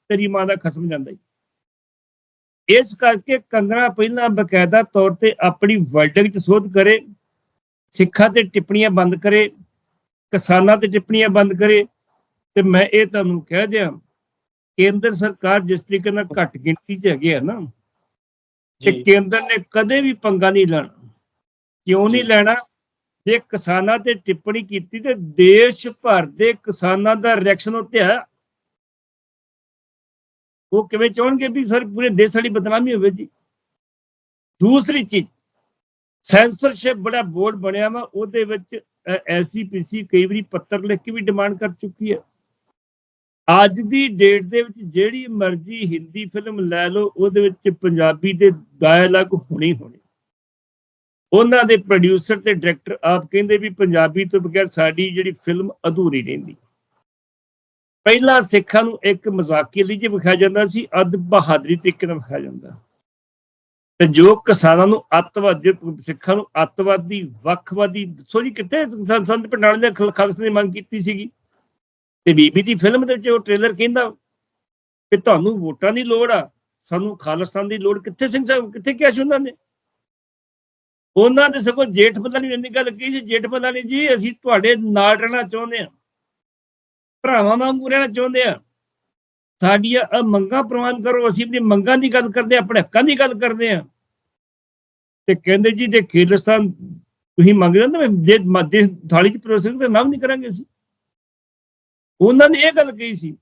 [SPEAKER 2] ਤੇਰੀ ਮਾਂ ਦਾ ਖਸਮ ਜਾਂਦਾ ਹੀ ਇਸ ਕਰਕੇ ਕੰਗਣਾ ਪਹਿਲਾਂ ਬਕਾਇਦਾ ਤੌਰ ਤੇ ਆਪਣੀ ਵਰਡਿੰਗ ਚ ਸੋਧ ਕਰੇ ਸਿੱਖਾਂ ਤੇ ਟਿੱਪਣੀਆਂ ਬੰਦ ਕਰੇ ਕਿਸਾਨਾਂ ਤੇ ਟਿੱਪਣੀਆਂ ਬੰਦ ਕਰੇ। ਤੇ ਮੈਂ ਇਹ ਤੁਹਾਨੂੰ ਕਹਿ ਦਿਆਂ ਕੇਂਦਰ ਸਰਕਾਰ ਜਿਸ ਤਰੀਕੇ ਨਾਲ ਘੱਟ ਗਿਣਤੀ 'ਚ ਹੈਗੇ ਆ ਨਾ ਤੇ ਕੇਂਦਰ ਨੇ ਕਦੇ ਵੀ ਪੰਗਾ ਨਹੀਂ ਲੈਣਾ। ਕਿਉਂ ਨਹੀਂ। ਲੈਣਾ? ਜੇ ਕਿਸਾਨਾਂ ਤੇ ਟਿੱਪਣੀ ਕੀਤੀ ਤੇ ਦੇਸ਼ ਭਰ ਦੇ ਕਿਸਾਨਾਂ ਦਾ ਰਿਐਕਸ਼ਨ ਉੱਤੇ ਆ ਉਹ ਕਿਵੇਂ ਚਾਹਣਗੇ ਵੀ ਸਰ ਪੂਰੇ ਦੇਸ਼ ਵਾਲੀ ਬਦਨਾਮੀ ਹੋਵੇ ਜੀ? ਦੂਸਰੀ ਚੀਜ਼ ਸੈਂਸਰਸ਼ਿਪ ਬੜਾ ਬੋਰਡ ਬਣਿਆ ਵਾ, ਉਹਦੇ ਵਿੱਚ ਐਸਸੀਪੀਸੀ ਕਈ ਵਾਰੀ ਪੱਤਰ ਲਿਖ ਕੇ ਵੀ ਡਿਮਾਂਡ ਕਰ ਚੁੱਕੀ ਹੈ। ਅੱਜ ਦੀ ਡੇਟ ਦੇ ਵਿੱਚ ਜਿਹੜੀ ਮਰਜ਼ੀ ਹਿੰਦੀ ਫਿਲਮ ਲੈ ਲਓ, ਉਹਦੇ ਵਿੱਚ ਪੰਜਾਬੀ ਦੇ ਡਾਇਲੌਗ ਹੋਣੇ ਹੀ ਹੋਣੇ ਉਹਨਾਂ ਦੇ ਪ੍ਰੋਡਿਊਸਰ ਤੇ ਡਾਇਰੈਕਟਰ ਆਪ ਕਹਿੰਦੇ ਵੀ ਪੰਜਾਬੀ ਤੋਂ ਬਗੈਰ ਸਾਡੀ ਜਿਹੜੀ ਫਿਲਮ ਅਧੂਰੀ ਰਹਿੰਦੀ ਪਹਿਲਾਂ ਸਿੱਖਾਂ ਨੂੰ ਇੱਕ ਮਜ਼ਾਕੀ ਲਈ ਜੇ ਵਿਖਾਇਆ ਜਾਂਦਾ ਸੀ, ਅੱਧ ਬਹਾਦਰੀ ਤਰੀਕੇ ਨਾਲ ਵਿਖਾਇਆ ਜਾਂਦਾ। ਤੇ ਜੋ ਕਿਸਾਨਾਂ ਨੂੰ ਅੱਤਵਾਦੀ ਸਿੱਖਾਂ ਨੂੰ ਅੱਤਵਾਦੀ, ਵੱਖਵਾਦੀ, ਦੱਸੋ ਜੀ ਕਿੱਥੇ ਸੰਤ ਪੰਡਾਲ ਨੇ ਖਾਲਸੇ ਦੀ ਮੰਗ ਕੀਤੀ ਸੀਗੀ? ਤੇ ਬੀਬੀ ਦੀ ਫਿਲਮ ਦੇ ਵਿੱਚ ਉਹ ਟ੍ਰੇਲਰ ਕਹਿੰਦਾ ਕਿ ਤੁਹਾਨੂੰ ਵੋਟਾਂ ਦੀ ਲੋੜ ਆ, ਸਾਨੂੰ ਖਾਲਸਤਾਨ ਦੀ ਲੋੜ, ਕਿੱਥੇ ਸਿੰਘ ਸਾਹਿਬ, ਕਿੱਥੇ ਕਿਹਾ ਸੀ ਉਹਨਾਂ ਨੇ? ਉਹਨਾਂ ਨੇ ਸਗੋਂ ਜੇਠ ਮੱਲਾਨੀ ਨੇ, ਇੰਨੀ ਗੱਲ ਕਹੀ ਸੀ ਜੇਠ ਮੱਲਾਨੀ ਜੀ, ਅਸੀਂ ਤੁਹਾਡੇ ਨਾਲ ਰਹਿਣਾ ਚਾਹੁੰਦੇ ਆ ਭਰਾਵਾਂ ਵਾਂਗੂ ਰਹਿਣਾ ਚਾਹੁੰਦੇ ਆ ਸਾਡੀਆਂ ਮੰਗਾਂ ਪ੍ਰਵਾਨ ਕਰੋ, ਅਸੀਂ ਆਪਣੀ ਮੰਗਾਂ ਦੀ ਗੱਲ ਕਰਦੇ ਆ ਆਪਣੇ ਹੱਕਾਂ ਦੀ ਗੱਲ ਕਰਦੇ ਆ ਤੇ ਕਹਿੰਦੇ ਜੀ, ਜੇ ਖਾਲਿਸਤਾਨ ਤੁਸੀਂ ਮੰਗਦੇ ਹੋ ਨਾ ਜੇ ਮੱਦੇ ਥਾਲੀ ਚ ਪਰੋਸੋਗੇ ਤਾਂ ਨਾ ਨਹੀਂ ਕਰਾਂਗੇ ਅਸੀਂ। ਉਹਨਾਂ ਨੇ ਇਹ ਗੱਲ ਕਹੀ ਸੀ।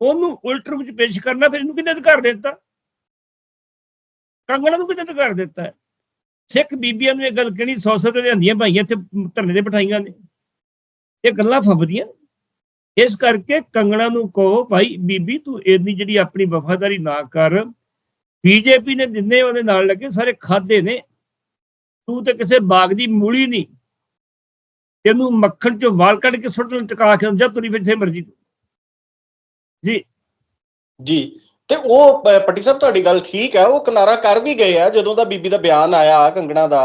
[SPEAKER 2] ਉਹਨੂੰ ਉਲਟ ਰੂਪ ਚ ਪੇਸ਼ ਕਰਨਾ, ਫਿਰ ਇਹਨੂੰ ਕਿਹਨੇ ਅਧਿਕਾਰ ਦਿੱਤਾ? ਕੰਗਣਾ ਨੂੰ ਕਿਹਨੇ ਅਧਿਕਾਰ ਦਿੱਤਾ? ਸਿੱਖ ਬੀਬੀਆਂ ਨੂੰ ਇਹ ਗੱਲ ਕਹਿਣੀ, ਸੌ ਸੌ ਤੇ ਲਿਆਂਦੀਆਂ ਭਾਈਆਂ ਇੱਥੇ ਧਰਨੇ ਦੇ ਬਿਠਾਈਆਂ ਨੇ। ਇਹ ਗੱਲਾਂ ਫੱਬਦੀਆਂ। ਇਸ ਕਰਕੇ ਕੰਗਣਾ ਨੂੰ ਕਹੋ, ਭਾਈ ਬੀਬੀ, ਤੂੰ ਇੰਨੀ ਜਿਹੜੀ ਆਪਣੀ ਵਫਾਦਾਰੀ ਨਾ ਕਰ। ਬੀਜੇਪੀ ਨੇ ਜਿੰਨੇ ਉਹਦੇ ਨਾਲ ਲੱਗੇ, ਸਾਰੇ ਖਾਦੇ ਨੇ। ਤੂੰ ਤੇ ਕਿਸੇ ਬਾਗ ਦੀ ਮੂਲੀ ਨਹੀਂ। ਤੈਨੂੰ ਮੱਖਣ ਚੋਂ ਵਾਲ ਕੱਢ ਕੇ ਸੁੱਟ ਨੂੰ ਟਿਕਾ ਕੇ ਜਾਂ ਤੁਰੀ ਫਿਰਦੇ ਮਰਜ਼ੀ ਜੀ।
[SPEAKER 1] ਜੀ। ਤੇ ਉਹ ਪੱਟੀ ਸਾਹਿਬ ਤੁਹਾਡੀ ਗੱਲ ਠੀਕ ਹੈ ਉਹ ਕਿਨਾਰਾ ਕਰ ਵੀ ਗਏ ਆ ਜਦੋਂ ਦਾ ਬੀਬੀ ਦਾ ਬਿਆਨ ਆਇਆ ਕੰਗਣਾ ਦਾ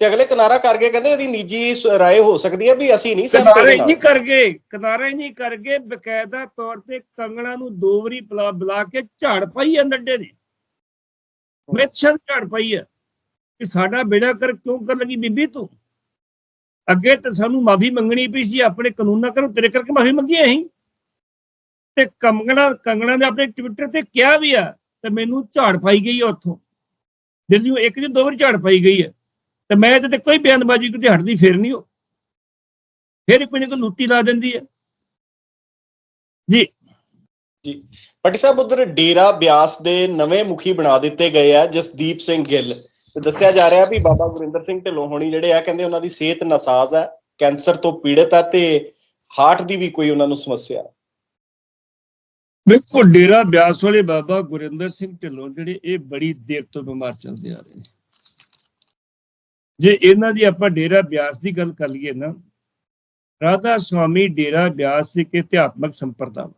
[SPEAKER 1] ਤੇ ਅਗਲੇ ਕਿਨਾਰਾ ਕਰ ਗਏ ਕਹਿੰਦੇ ਇਹਦੀ ਨਿੱਜੀ ਰਾਏ ਹੋ ਸਕਦੀ ਹੈ ਵੀ ਅਸੀਂ ਨਹੀਂ ਸਹਿਮਤ
[SPEAKER 2] ਕਿਨਾਰੇ। ਨਹੀਂ ਕਰ ਗਏ ਕਿਨਾਰੇ ਨਹੀਂ ਕਰ ਗਏ ਬਕਾਇਦਾ ਤੌਰ ਤੇ ਕੰਗਣਾ ਨੂੰ ਦੋ ਵਾਰੀ ਬੁਲਾ ਬੁਲਾ ਕੇ ਝਾੜ ਪਾਈ ਆ ਨੱਡੇ ਨੇ ਮਿੱਛਰ ਝਾੜ ਪਾਈ ਆ ਕਿ ਸਾਡਾ ਬੇੜਾ ਕਰ ਕਿਉਂ ਕਰ ਲਗੀ ਬੀਬੀ ਤੂੰ? ਅੱਗੇ ਤੇ ਸਾਨੂੰ ਮਾਫੀ ਮੰਗਣੀ ਪਈ ਸੀ ਆਪਣੇ ਕਾਨੂੰਨਾਂ ਕਰੋ ਤੇਰੇ ਕਰਕੇ ਮਾਫੀ ਮੰਗੀ ਅਸੀਂ। ਤੇ ਕੰਗਣਾ ਕੰਗਣਾ ਨੇ ਆਪਣੇ ਟਵਿੱਟਰ ਤੇ ਕਿਹਾ ਵੀ ਆ ਤੇ ਮੈਨੂੰ ਝਾੜ ਪਾਈ ਗਈ ਆ ਉੱਥੋਂ। ਦਿੱਲੀ ਨੂੰ ਇੱਕ ਦੀ ਦੋ ਵਾਰੀ ਝਾੜ ਪਾਈ ਗਈ ਹੈ ਤੇ ਮੈਂ ਇਹਦੇ ਤੇ ਕੋਈ ਬਿਆਨਬਾਜ਼ੀ ਕੋਈ ਹਟਦੀ ਫੇਰ ਨਹੀਂ ਉਹ। ਫਿਰ ਕੋਈ ਨਾ ਕੋਈ ਲੁੱਟੀ ਲਾ ਦਿੰਦੀ ਹੈ ਜੀ। ਜੀ।
[SPEAKER 1] ਪੱਟੀ ਸਾਹਿਬ, ਉਧਰ ਡੇਰਾ ਬਿਆਸ ਦੇ ਨਵੇਂ ਮੁਖੀ ਬਣਾ ਦਿੱਤੇ ਗਏ ਆ ਜਸਦੀਪ ਸਿੰਘ ਗਿੱਲ। ਤੇ ਦੱਸਿਆ ਜਾ ਰਿਹਾ ਵੀ ਬਾਬਾ ਗੁਰਿੰਦਰ ਸਿੰਘ ਢਿੱਲੋਂ ਹੋਣੀ ਜਿਹੜੇ ਆ, ਕਹਿੰਦੇ ਉਹਨਾਂ ਦੀ ਸਿਹਤ ਨਾਸਾਜ਼ ਹੈ ਕੈਂਸਰ ਤੋਂ ਪੀੜਤ ਆ ਤੇ ਹਾਰਟ ਦੀ ਵੀ ਕੋਈ ਉਹਨਾਂ ਨੂੰ ਸਮੱਸਿਆ। ਹੈ।
[SPEAKER 2] ਵੇਖੋ ਡੇਰਾ ਬਿਆਸ ਵਾਲੇ ਬਾਬਾ ਗੁਰਿੰਦਰ ਸਿੰਘ ਢਿੱਲੋਂ ਜਿਹੜੇ ਇਹ ਬੜੀ ਦੇਰ ਤੋਂ ਬਿਮਾਰ ਚੱਲਦੇ ਆ ਰਹੇ ਨੇ। ਜੇ ਇਹਨਾਂ ਦੀ ਆਪਾਂ ਡੇਰਾ ਬਿਆਸ ਦੀ ਗੱਲ ਕਰ ਲਈਏ ਨਾ, ਰਾਧਾ ਸੁਆਮੀ ਡੇਰਾ ਬਿਆਸ ਇੱਕ ਇਤਿਹਾਤਮਕ ਸੰਪਰਦਾ ਵਾ।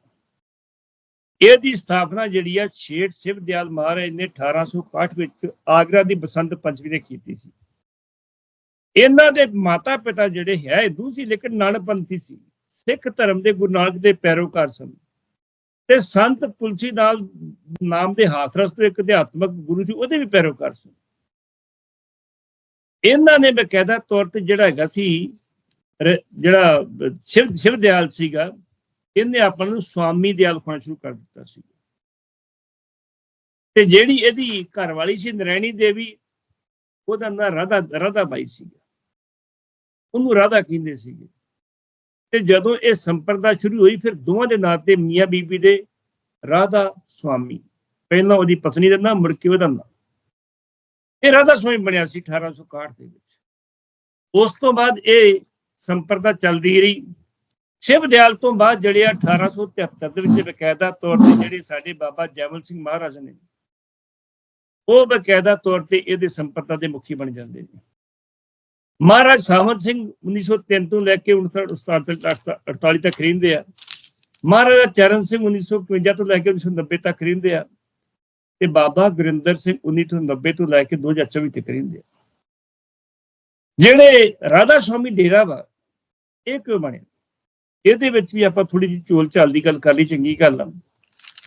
[SPEAKER 2] ਇਹਦੀ ਸਥਾਪਨਾ ਜਿਹੜੀ ਆ ਸ਼ੇਠ ਸਿਵ ਦਿਆਲ ਮਹਾਰਾਜ ਨੇ 1861 ਵਿੱਚ ਆਗਰਾ ਦੀ ਬਸੰਤ ਪੰਚਮੀ ਤੇ ਕੀਤੀ ਸੀ। ਇਹਨਾਂ ਦੇ ਮਾਤਾ ਪਿਤਾ ਜਿਹੜੇ ਹੈ ਹਿੰਦੂ ਸੀ ਲੇਕਿਨ ਨਾਨਪੰਥੀ ਸੀ। ਸਿੱਖ ਧਰਮ ਦੇ ਗੁਰੂ ਨਾਨਕ ਦੇ ਪੈਰੋਕਾਰ ਸਨ। ਤੇ ਸੰਤ ਤੁਲਸੀ ਨਾਲ ਨਾਮ ਦੇ ਹਾਥਰਸ ਤੋਂ ਇੱਕ ਅਧਿਆਤਮਕ ਗੁਰੂ ਸੀ, ਉਹਦੇ ਵੀ ਪੈਰੋਕਾਰ ਸੀ। ਇਹਨਾਂ ਨੇ ਬਕਾਇਦਾ ਤੌਰ ਤੇ ਜਿਹੜਾ ਹੈਗਾ ਸੀ ਜਿਹੜਾ ਸ਼ਿਵ ਸ਼ਿਵ ਦਿਆਲ ਸੀਗਾ, ਇਹਨੇ ਆਪਾਂ ਨੂੰ ਸਵਾਮੀ ਦਿਆਲ ਖਾਣਾ ਸ਼ੁਰੂ ਕਰ ਦਿੱਤਾ ਸੀ। ਤੇ ਜਿਹੜੀ ਇਹਦੀ ਘਰ ਵਾਲੀ ਸੀ, ਨਰੈਣੀ ਦੇਵੀ, ਉਹਦਾ ਨਾਂ ਰਾਧਾ ਰਾਧਾ ਬਾਈ ਸੀਗਾ। ਉਹਨੂੰ ਰਾਧਾ ਕਹਿੰਦੇ ਸੀਗੇ। ਤੇ ਜਦੋਂ ਇਹ ਸੰਪਰਦਾ ਸ਼ੁਰੂ ਹੋਈ, ਫਿਰ ਦੋਵਾਂ ਦੇ ਨਾਂ ਤੇ ਮੀਆਂ ਬੀਬੀ ਦੇ ਰਾਧਾ ਸੁਆਮੀ ਪਹਿਲਾਂ ਉਹਦੀ ਪਤਨੀ ਦਾ ਨਾਮ ਮੁੜ ਕੇ ਉਹਦਾ ਨਾਮ ਇਹ ਰਾਧਾ ਸੁਆਮੀ ਬਣਿਆ ਸੀ 1861 ਦੇ ਵਿੱਚ। ਉਸ ਤੋਂ ਬਾਅਦ ਇਹ ਸੰਪਰਦਾ ਚੱਲਦੀ ਰਹੀ। ਸ਼ਿਵ ਦਿਆਲ ਤੋਂ ਬਾਅਦ ਜਿਹੜੇ ਆ 1873 ਦੇ ਵਿੱਚ ਬਕਾਇਦਾ ਤੌਰ ਤੇ ਜਿਹੜੇ ਸਾਡੇ ਬਾਬਾ ਜੈਵਲ ਸਿੰਘ ਮਹਾਰਾਜ ਨੇ, ਉਹ ਬਕਾਇਦਾ ਤੌਰ ਤੇ ਇਹਦੇ ਸੰਪਰਦਾ ਦੇ ਮੁਖੀ ਬਣ ਜਾਂਦੇ ਨੇ। ਮਹਾਰਾਜ ਸਾਵੰਤ ਸਿੰਘ 1903 ਤੋਂ ਲੈ ਕੇ 1948 ਤੱਕ ਰਹਿੰਦੇ ਆ। ਮਹਾਰਾਜਾ ਚਰਨ ਸਿੰਘ 1951 ਤੋਂ ਲੈ ਕੇ 1990 ਤੱਕ ਰਹਿੰਦੇ ਆ ਤੇ ਬਾਬਾ ਗੁਰਿੰਦਰ ਸਿੰਘ 1990 ਤੋਂ ਲੈ ਕੇ 2024 ਤੱਕ ਰਹਿੰਦੇ ਆ। ਜਿਹੜੇ ਰਾਧਾ ਸੁਆਮੀ ਡੇਰਾ ਵਾ, ਇਹ ਕਿਉਂ ਬਣਿਆ ਇਹਦੇ ਵਿੱਚ ਵੀ ਆਪਾਂ ਥੋੜੀ ਜਿਹੀ ਚੋਲ ਚਾਲ ਦੀ ਗੱਲ ਕਰ ਲਈ, ਚੰਗੀ ਗੱਲ ਆ।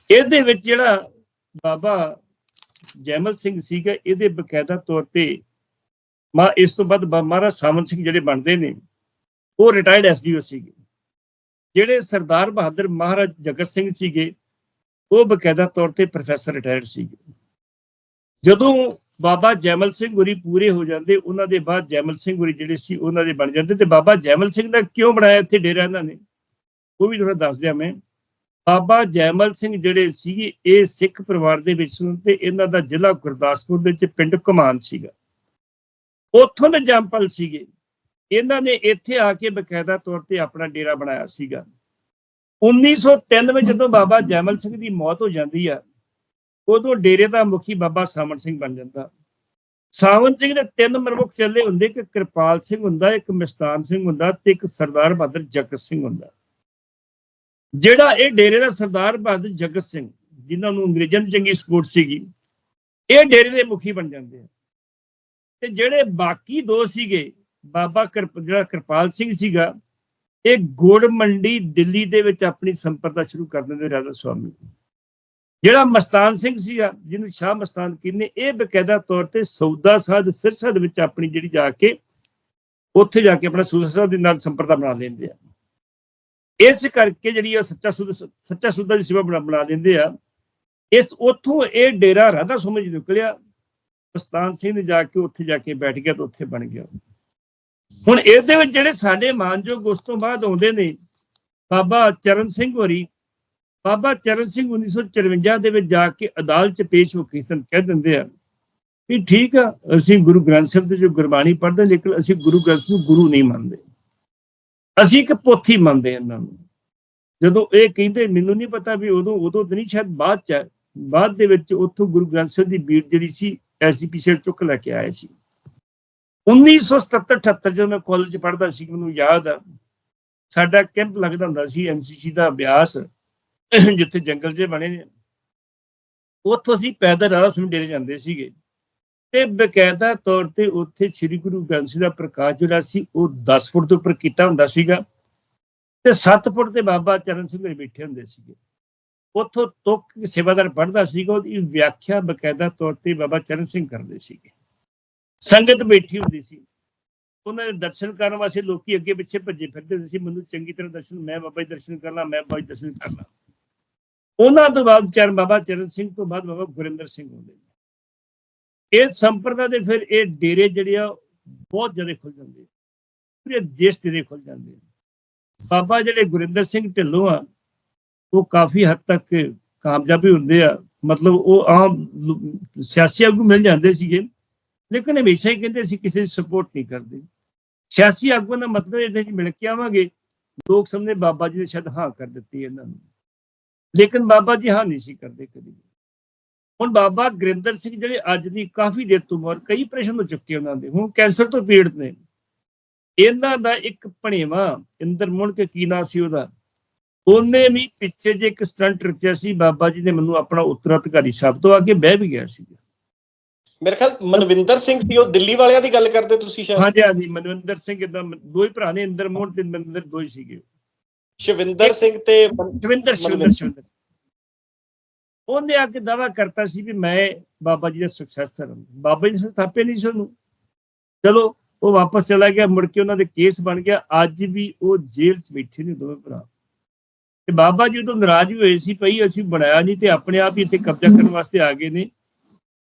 [SPEAKER 2] ਇਹਦੇ ਵਿੱਚ ਜਿਹੜਾ ਬਾਬਾ ਜੈਮਲ ਸਿੰਘ ਸੀਗਾ, ਇਹਦੇ ਬਕਾਇਦਾ ਤੌਰ ਤੇ ਮਾ, ਇਸ ਤੋਂ ਬਾਅਦ ਬਾ- ਮਹਾਰਾਜ ਸਾਮਨ ਸਿੰਘ ਜਿਹੜੇ ਬਣਦੇ ਨੇ, ਉਹ ਰਿਟਾਇਰਡ ਐਸਡੀਓ ਸੀਗੇ। ਜਿਹੜੇ ਸਰਦਾਰ ਬਹਾਦਰ ਮਹਾਰਾਜ ਜਗਤ ਸਿੰਘ ਸੀਗੇ, ਉਹ ਬਕਾਇਦਾ ਤੌਰ ਤੇ ਪ੍ਰੋਫੈਸਰ ਰਿਟਾਇਰਡ ਸੀਗੇ। ਜਦੋਂ ਬਾਬਾ ਜੈਮਲ ਸਿੰਘ ਗੁਰੀ ਪੂਰੇ ਹੋ ਜਾਂਦੇ, ਉਹਨਾਂ ਦੇ ਬਾਅਦ ਜੈਮਲ ਸਿੰਘ ਗੁਰੀ ਜਿਹੜੇ ਸੀ, ਉਹਨਾਂ ਦੇ ਬਣ ਜਾਂਦੇ। ਤੇ ਬਾਬਾ ਜੈਮਲ ਸਿੰਘ ਦਾ ਕਿਉਂ ਬਣਾਇਆ ਇੱਥੇ ਡੇਰਾ ਇਹਨਾਂ ਨੇ? ਉਹ ਵੀ ਥੋੜਾ ਦੱਸ ਦਿਆਂ ਮੈਂ। ਬਾਬਾ ਜੈਮਲ ਸਿੰਘ ਜਿਹੜੇ ਸੀ ਇਹ ਸਿੱਖ ਪਰਿਵਾਰ ਦੇ ਵਿੱਚ ਸਨ ਤੇ ਇਹਨਾਂ ਦਾ ਜ਼ਿਲ੍ਹਾ ਗੁਰਦਾਸਪੁਰ ਦੇ ਵਿੱਚ ਪਿੰਡ ਕਮਾਨ ਸੀਗਾ। ਉੱਥੋਂ ਦੇ ਜੰਪਲ ਸੀਗੇ। ਇਹਨਾਂ ਨੇ ਇੱਥੇ ਆ ਕੇ ਬਕਾਇਦਾ ਤੌਰ ਤੇ ਆਪਣਾ ਡੇਰਾ ਬਣਾਇਆ ਸੀਗਾ। 1903 ਵਿੱਚ ਜਦੋਂ ਬਾਬਾ ਜੈਮਲ ਸਿੰਘ ਦੀ ਮੌਤ ਹੋ ਜਾਂਦੀ ਆ, ਉਦੋਂ ਡੇਰੇ ਦਾ ਮੁਖੀ ਬਾਬਾ ਸਾਵਣ ਸਿੰਘ ਬਣ ਜਾਂਦਾ। ਸਾਵਣ ਸਿੰਘ ਦੇ ਤਿੰਨ ਪ੍ਰਮੁੱਖ ਚੱਲੇ ਹੁੰਦੇ ਕਿ ਕਿਰਪਾਲ ਸਿੰਘ ਹੁੰਦਾ, ਇੱਕ ਮਿਸਤਾਨ ਸਿੰਘ ਹੁੰਦਾ ਤੇ ਇੱਕ ਸਰਦਾਰ ਬਹਾਦਰ ਜਗਤ ਸਿੰਘ ਹੁੰਦਾ। ਜਿਹੜਾ ਇਹ ਡੇਰੇ ਦਾ ਸਰਦਾਰ ਬਹਾਦਰ ਜਗਤ ਸਿੰਘ, ਜਿਨ੍ਹਾਂ ਨੂੰ ਅੰਗਰੇਜ਼ਾਂ ਦੀ ਚੰਗੀ ਸਪੋਰਟ ਸੀਗੀ, ਇਹ ਡੇਰੇ ਦੇ ਮੁਖੀ ਬਣ ਜਾਂਦੇ ਆ। ਤੇ ਜਿਹੜੇ ਬਾਕੀ ਦੋ ਸੀਗੇ, ਬਾਬਾ ਕਿਰਪ, ਜਿਹੜਾ ਕਿਰਪਾਲ ਸਿੰਘ ਸੀਗਾ, ਇਹ ਗੋੜ ਮੰਡੀ ਦਿੱਲੀ ਦੇ ਵਿੱਚ ਆਪਣੀ ਸੰਪਰਦਾ ਸ਼ੁਰੂ ਕਰ ਦਿੰਦੇ ਰਾਧਾ ਸੁਆਮੀ। ਜਿਹੜਾ ਮਸਤਾਨ ਸਿੰਘ ਸੀਗਾ, ਜਿਹਨੂੰ ਸ਼ਾਹ ਮਸਤਾਨ ਕਹਿੰਦੇ, ਇਹ ਬਕਾਇਦਾ ਤੌਰ ਤੇ ਸੌਦਾ ਸਾਧ ਸਿਰਸਾ ਦੇ ਵਿੱਚ ਆਪਣੀ ਜਿਹੜੀ ਜਾ ਕੇ, ਉੱਥੇ ਜਾ ਕੇ ਆਪਣਾ ਸੂਦਾ ਸੂਸਾ ਦੇ ਨਾਲ ਸੰਪਰਦਾ ਬਣਾ ਲੈਂਦੇ ਆ। ਇਸ ਕਰਕੇ ਜਿਹੜੀ ਉਹ ਸੱਚਾ ਸੁਧ, ਸੱਚਾ ਸੁਧਾ ਦੀ ਸੇਵਾ ਬਣਾ ਬਣਾ ਲੈਂਦੇ ਆ। ਇਸ ਉੱਥੋਂ ਇਹ ਡੇਰਾ ਰਾਧਾ ਸਮਝ ਨਿਕਲਿਆ। ਮਸਤਾਨ ਸਿੰਘ ਨੇ ਜਾ ਕੇ ਉੱਥੇ ਜਾ ਕੇ ਬੈਠ ਗਿਆ ਤੇ ਉੱਥੇ ਬਣ ਗਿਆ ਹੁਣ ਇਹਦੇ ਵਿੱਚ ਜਿਹੜੇ ਸਾਡੇ ਮਾਨਯੋਗ ਉਸ ਤੋਂ ਬਾਅਦ ਆਉਂਦੇ ਨੇ, ਬਾਬਾ ਚਰਨ ਸਿੰਘ ਹੋਰੀ, ਬਾਬਾ ਚਰਨ ਸਿੰਘ 1954 ਦੇ ਵਿੱਚ ਜਾ ਕੇ ਅਦਾਲਤ 'ਚ ਪੇਸ਼ ਹੋ ਕੇ ਸਨ ਕਹਿ ਦਿੰਦੇ ਆ ਕਿ ਠੀਕ ਆ, ਅਸੀਂ ਗੁਰੂ ਗ੍ਰੰਥ ਸਾਹਿਬ ਦੀ ਜੋ ਗੁਰਬਾਣੀ ਪੜ੍ਹਦੇ ਲੇਕਿਨ ਅਸੀਂ ਗੁਰੂ ਗ੍ਰੰਥ ਨੂੰ ਗੁਰੂ ਨਹੀਂ ਮੰਨਦੇ ਅਸੀਂ ਇੱਕ ਪੋਥੀ ਮੰਨਦੇ ਇਹਨਾਂ ਨੂੰ ਜਦੋਂ ਇਹ ਕਹਿੰਦੇ, ਮੈਨੂੰ ਨਹੀਂ ਪਤਾ ਵੀ ਉਦੋਂ ਉਦੋਂ ਤਾਂ ਨਹੀਂ, ਸ਼ਾਇਦ ਬਾਅਦ ਚ ਹੈ। ਬਾਅਦ ਦੇ ਵਿੱਚ ਉੱਥੋਂ ਗੁਰੂ ਗ੍ਰੰਥ ਸਾਹਿਬ ਦੀ ਬੀੜ ਜਿਹੜੀ ਸੀ ਐਸਜੀਪੀਸੀ ਚੁੱਕ ਲੈ ਕੇ ਆਏ ਸੀ। 1977 78 ਜਦੋਂ ਮੈਂ ਕਾਲਜ ਪੜ੍ਹਦਾ ਸੀ, ਮੈਨੂੰ ਯਾਦ ਆ, ਸਾਡਾ ਕੈਂਪ ਲੱਗਦਾ ਹੁੰਦਾ ਸੀ ਐਨਸੀਸੀ ਦਾ ਅਭਿਆਸ, ਜਿੱਥੇ ਜੰਗਲ ਜੇ ਬਣੇ ਨੇ। ਉੱਥੋਂ ਅਸੀਂ ਪੈਦਲ ਰਾਧਾ ਸੁਣ ਡੇਰੇ ਜਾਂਦੇ ਸੀਗੇ। ਤੇ ਬਕਾਇਦਾ ਤੌਰ ਤੇ ਉੱਥੇ ਸ੍ਰੀ ਗੁਰੂ ਗ੍ਰੰਥ ਸਾਹਿਬ ਦਾ ਪ੍ਰਕਾਸ਼ ਜਿਹੜਾ ਸੀ, ਉਹ 10 ਫੁੱਟ ਤੋਂ ਉੱਪਰ ਕੀਤਾ ਹੁੰਦਾ ਸੀਗਾ। ਤੇ 7 ਫੁੱਟ ਤੇ ਬਾਬਾ ਚਰਨ ਸਿੰਘ ਬੈਠੇ ਹੁੰਦੇ ਸੀਗੇ। ਉੱਥੋਂ ਤੁਕ ਸੇਵਾਦਾਰ ਪੜ੍ਹਦਾ ਸੀਗਾ, ਉਹਦੀ ਵਿਆਖਿਆ ਬਕਾਇਦਾ ਤੌਰ ਤੇ ਬਾਬਾ ਚਰਨ ਸਿੰਘ ਕਰਦੇ ਸੀਗੇ। ਸੰਗਤ ਬੈਠੀ ਹੁੰਦੀ ਸੀ। ਉਹਨਾਂ ਦੇ ਦਰਸ਼ਨ ਕਰਨ ਵਾਸਤੇ ਲੋਕੀ ਅੱਗੇ ਪਿੱਛੇ ਭੱਜੇ ਫਿਰਦੇ ਹੁੰਦੇ ਸੀ। ਮੈਨੂੰ ਚੰਗੀ ਤਰ੍ਹਾਂ ਦਰਸ਼ਨ ਮੈਂ ਬਾਬਾ ਜੀ ਦਰਸ਼ਨ ਕਰ ਲਾਂ, ਮੈਂ ਬਾਬਾ ਜੀ ਦਰਸ਼ਨ ਕਰ ਲਾਂ। ਉਹਨਾਂ ਤੋਂ ਬਾਅਦ ਚਰਨ ਬਾਬਾ ਚਰਨ ਸਿੰਘ ਤੋਂ ਬਾਅਦ ਬਾਬਾ ਗੁਰਿੰਦਰ ਸਿੰਘ ਹੁੰਦੇ ਨੇ। ਇਹ ਸੰਪਰਦਾ ਦੇ ਫਿਰ ਇਹ ਡੇਰੇ ਜਿਹੜੇ ਆ, ਬਹੁਤ ਜ਼ਿਆਦਾ ਖੁੱਲ ਜਾਂਦੇ ਪੂਰੇ ਦੇਸ਼ ਦੇ ਖੁੱਲ ਜਾਂਦੇ ਬਾਬਾ ਜਿਹੜੇ ਗੁਰਿੰਦਰ ਸਿੰਘ ਢਿੱਲੋਂ ਆ ਉਹ ਕਾਫੀ ਹੱਦ ਤੱਕ ਕਾਮਯਾਬੀ ਹੁੰਦੇ ਆ। ਮਤਲਬ ਉਹ ਆਮ ਸਿਆਸੀ ਆਗੂ ਮਿਲ ਜਾਂਦੇ ਸੀਗੇ। ਲੇਕਿਨ ਹਮੇਸ਼ਾ ਹੀ ਕਹਿੰਦੇ ਅਸੀਂ ਕਿਸੇ ਦੀ ਸਪੋਰਟ ਨਹੀਂ ਕਰਦੇ। ਸਿਆਸੀ ਆਗੂਆਂ ਦਾ ਮਤਲਬ ਇਹਦੇ ਚ ਮਿਲ ਕੇ ਆਵਾਂਗੇ। ਲੋਕ ਸਮਝਦੇ ਬਾਬਾ ਜੀ ਨੇ ਸ਼ਾਇਦ ਹਾਂ ਕਰ ਦਿੱਤੀ ਇਹਨਾਂ ਨੂੰ। ਲੇਕਿਨ ਬਾਬਾ ਜੀ ਹਾਂ ਨਹੀਂ ਸੀ ਕਰਦੇ ਕਦੀ। ਹੁਣ ਬਾਬਾ ਗੁਰਿੰਦਰ ਸਿੰਘ ਜਿਹੜੇ ਅੱਜ ਦੀ ਕਾਫੀ ਦੇਰ ਤੋਂ ਉਮਰ ਕਈ ਪ੍ਰਸ਼ਨ ਹੋ ਚੁੱਕੇ ਉਹਨਾਂ ਦੇ। ਹੁਣ ਕੈਂਸਰ ਤੋਂ ਪੀੜਤ ਨੇ। ਇਹਨਾਂ ਦਾ ਇੱਕ ਭਣੇਵਾ ਇੰਦਰ ਮੁਣ ਕੇ ਕੀ ਨਾਂ ਸੀ ਉਹਦਾ? ਉਹਨੇ ਵੀ ਪਿੱਛੇ ਜੇ ਇੱਕ ਸਟੰਟ ਰਚਿਆ ਸੀ ਬਾਬਾ ਜੀ ਨੇ ਮੈਨੂੰ ਆਪਣਾ ਉੱਤਰਾਧਿਕਾਰੀ ਸ਼ਬਦ ਤੋਂ ਆ ਕੇ ਬਹਿ ਵੀ ਗਿਆ ਸੀ
[SPEAKER 1] ਮੇਰੇ ਖਿਆਲ ਮਨਵਿੰਦਰ ਸਿੰਘ ਸੀ ਉਹ ਦਿੱਲੀ ਵਾਲਿਆਂ ਦੀ ਗੱਲ ਕਰਦੇ ਤੁਸੀਂ ਸ਼ਾਇਦ?
[SPEAKER 2] ਹਾਂਜੀ ਹਾਂਜੀ ਮਨਵਿੰਦਰ ਸਿੰਘ ਇਦਾਂ ਦੋ ਹੀ ਭਰਾ ਨੇ ਇੰਦਰ ਮੋਹਨ ਤੇ ਮਨਵਿੰਦਰ ਦੋ ਹੀ ਸੀਗੇ।
[SPEAKER 1] ਸ਼ਿਵਿੰਦਰ ਸਿੰਘ ਤੇ
[SPEAKER 2] ਸ਼ਿਵਿੰਦਰ ਸ਼ਿਵਿੰਦਰ ਉਹਨੇ ਆ ਕੇ ਦਾਵਾ ਕਰਤਾ ਸੀ ਵੀ ਮੈਂ ਬਾਬਾ ਜੀ ਦਾ ਸਕਸੈਸਰ ਹਾਂ। ਬਾਬਾ ਜੀ ਨੇ ਸਥਾਪਿਆ ਨਹੀਂ ਸੀ ਉਹਨੂੰ। ਚਲੋ ਉਹ ਵਾਪਸ ਚਲਾ ਗਿਆ ਮੁੜ ਕੇ ਉਹਨਾਂ ਦੇ ਕੇਸ ਬਣ ਗਿਆ। ਅੱਜ ਵੀ ਉਹ ਜੇਲ੍ਹ 'ਚ ਬੈਠੇ ਨੇ ਦੋਵੇਂ ਭਰਾ। ਤੇ ਬਾਬਾ ਜੀ ਉਦੋਂ ਨਾਰਾਜ਼ ਵੀ ਹੋਏ ਸੀ, ਭਈ ਅਸੀਂ ਬਣਾਇਆ ਨਹੀਂ ਤੇ ਆਪਣੇ ਆਪ ਹੀ ਇੱਥੇ ਕਬਜ਼ਾ ਕਰਨ ਵਾਸਤੇ ਆ ਗਏ ਨੇ।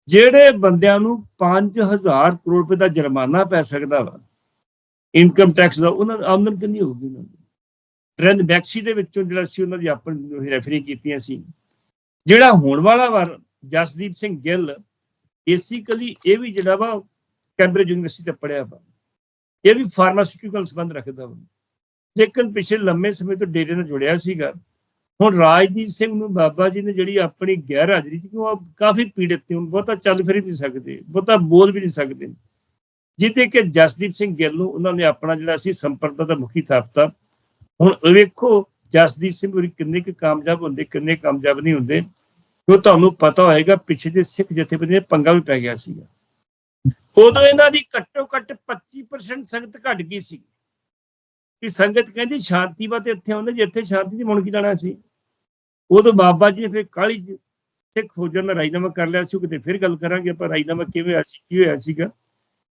[SPEAKER 2] ਜਿਹੜੇ ਬੰਦਿਆਂ ਨੂੰ 5000 ਕਰੋੜ ਰੁਪਏ ਦਾ ਜੁਰਮਾਨਾ ਪੈ ਸਕਦਾ ਵਾ ਇਨਕਮ ਟੈਕਸ ਦਾ, ਉਹਨਾਂ ਦੀ ਆਮਦਨ ਕਿੰਨੀ ਹੋਊਗੀ ਉਹਨਾਂ ਦੀ? ਟ੍ਰੈਂਡ ਬੈਕਸੀ ਦੇ ਵਿੱਚੋਂ ਜਿਹੜਾ ਸੀ, ਉਹਨਾਂ ਦੀ ਆਪਣੀ ਰੈਫਰੀ ਕੀਤੀਆਂ ਸੀ। ਜਿਹੜਾ ਹੋਣ ਵਾਲਾ ਵਾਰ ਜਸਦੀਪ ਸਿੰਘ ਗਿੱਲ ਬੇਸਿਕਲੀ ਇਹ ਵੀ ਜਿਹੜਾ ਵਾ ਕੈਂਬਰਿਜ ਯੂਨੀਵਰਸਿਟੀ ਤੇ ਪੜਿਆ ਵਾ। ਇਹ ਵੀ ਫਾਰਮਾਸਿਊਟੀਕਲ ਸੰਬੰਧ ਰੱਖਦਾ ਵਾ। ਲੇਕਿਨ ਪਿਛਲੇ ਲੰਮੇ ਸਮੇਂ ਤੋਂ ਡੇਰੇ ਨਾਲ ਜੁੜਿਆ ਸੀਗਾ। ਹੁਣ ਰਾਜਦੀਪ ਸਿੰਘ ਨੂੰ ਬਾਬਾ ਜੀ ਨੇ ਜਿਹੜੀ ਆਪਣੀ ਗੈਰ ਹਾਜ਼ਰੀ ਚ, ਕਿਉਂ ਕਾਫੀ ਪੀੜਿਤ ਨੇ, ਹੁਣ ਬਹੁਤਾ ਚੱਲ ਫਿਰ ਵੀ ਨਹੀਂ ਸਕਦੇ, ਬਹੁਤਾ ਬੋਲ ਵੀ ਨਹੀਂ ਸਕਦੇ। ਜਿੱਤੇ ਕਿ ਜਸਦੀਪ ਸਿੰਘ ਗਿੱਲ ਨੂੰ ਉਹਨਾਂ ਨੇ ਆਪਣਾ ਜਿਹੜਾ ਸੀ ਸੰਪਰਦਾ ਦਾ ਮੁਖੀ ਥਾਪਤਾ। ਹੁਣ ਵੇਖੋ, ਜਸਦੀਪ ਸਿੰਘ ਹੋਰੀ ਕਿੰਨੇ ਕੁ ਕਾਮਯਾਬ ਹੁੰਦੇ, ਕਿੰਨੇ ਕਾਮਯਾਬ ਨਹੀਂ ਹੁੰਦੇ। ਉਹ ਤੁਹਾਨੂੰ ਪਤਾ ਹੋਏਗਾ ਪਿੱਛੇ ਦੇ ਸਿੱਖ ਜਥੇਬੰਦੀ ਨੇ ਪੰਗਾ ਵੀ ਪੈ ਗਿਆ ਸੀਗਾ। ਉਦੋਂ ਇਹਨਾਂ ਦੀ ਘੱਟੋ ਘੱਟ 25% ਸੰਗਤ ਘਟ ਗਈ ਸੀ। ਕਿ ਸੰਗਤ ਕਹਿੰਦੀ ਸ਼ਾਂਤੀ ਵਾਤੇ ਇੱਥੇ ਆਉਂਦੇ ਜੇ ਇੱਥੇ ਸ਼ਾਂਤੀ ਦੀ ਮੁਣ ਕੀ ਜਾਣਾ ਸੀ। ਉਦੋਂ ਬਾਬਾ ਜੀ ਨੇ ਫਿਰ ਕਾਲੀ ਸਿੱਖ ਫੌਜਾਂ ਦਾ ਰਾਜਨਾਮਾ ਕਰ ਲਿਆ ਸੀ ਕਿਤੇ ਫਿਰ ਗੱਲ ਕਰਾਂਗੇ ਆਪਾਂ ਰਾਜਨਾਮਾ ਕਿਵੇਂ ਹੋਇਆ ਸੀ ਕੀ ਹੋਇਆ ਸੀਗਾ।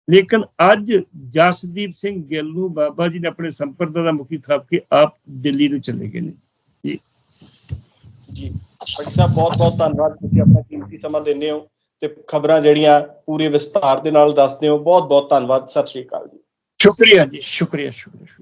[SPEAKER 2] ਲੇਕਿਨ ਅੱਜ ਜਸਦੀਪ ਸਿੰਘ ਗਿੱਲ ਨੂੰ ਬਾਬਾ ਜੀ ਨੇ ਆਪਣੇ ਸੰਪਰਦਾ ਦਾ ਮੁਖੀ ਥਾਪ ਕੇ ਆਪ ਦਿੱਲੀ ਨੂੰ ਚਲੇ ਗਏ ਨੇ।
[SPEAKER 1] ਜੀ। ਭਾਈ ਸਾਹਿਬ ਬਹੁਤ ਬਹੁਤ ਧੰਨਵਾਦ। ਤੁਸੀਂ ਆਪਣਾ ਕੀਮਤੀ ਸਮਾਂ ਦਿੰਦੇ ਹੋ ਤੇ ਖਬਰਾਂ ਜਿਹੜੀਆਂ ਪੂਰੇ ਵਿਸਤਾਰ ਦੇ ਨਾਲ ਦੱਸਦੇ ਹੋ। ਬਹੁਤ ਬਹੁਤ ਧੰਨਵਾਦ। ਸਤਿ ਸ਼੍ਰੀ ਅਕਾਲ ਜੀ।
[SPEAKER 2] ਸ਼ੁਕਰੀਆ ਜੀ ਸ਼ੁਕਰੀਆ ਸ਼ੁਕਰੀਆ।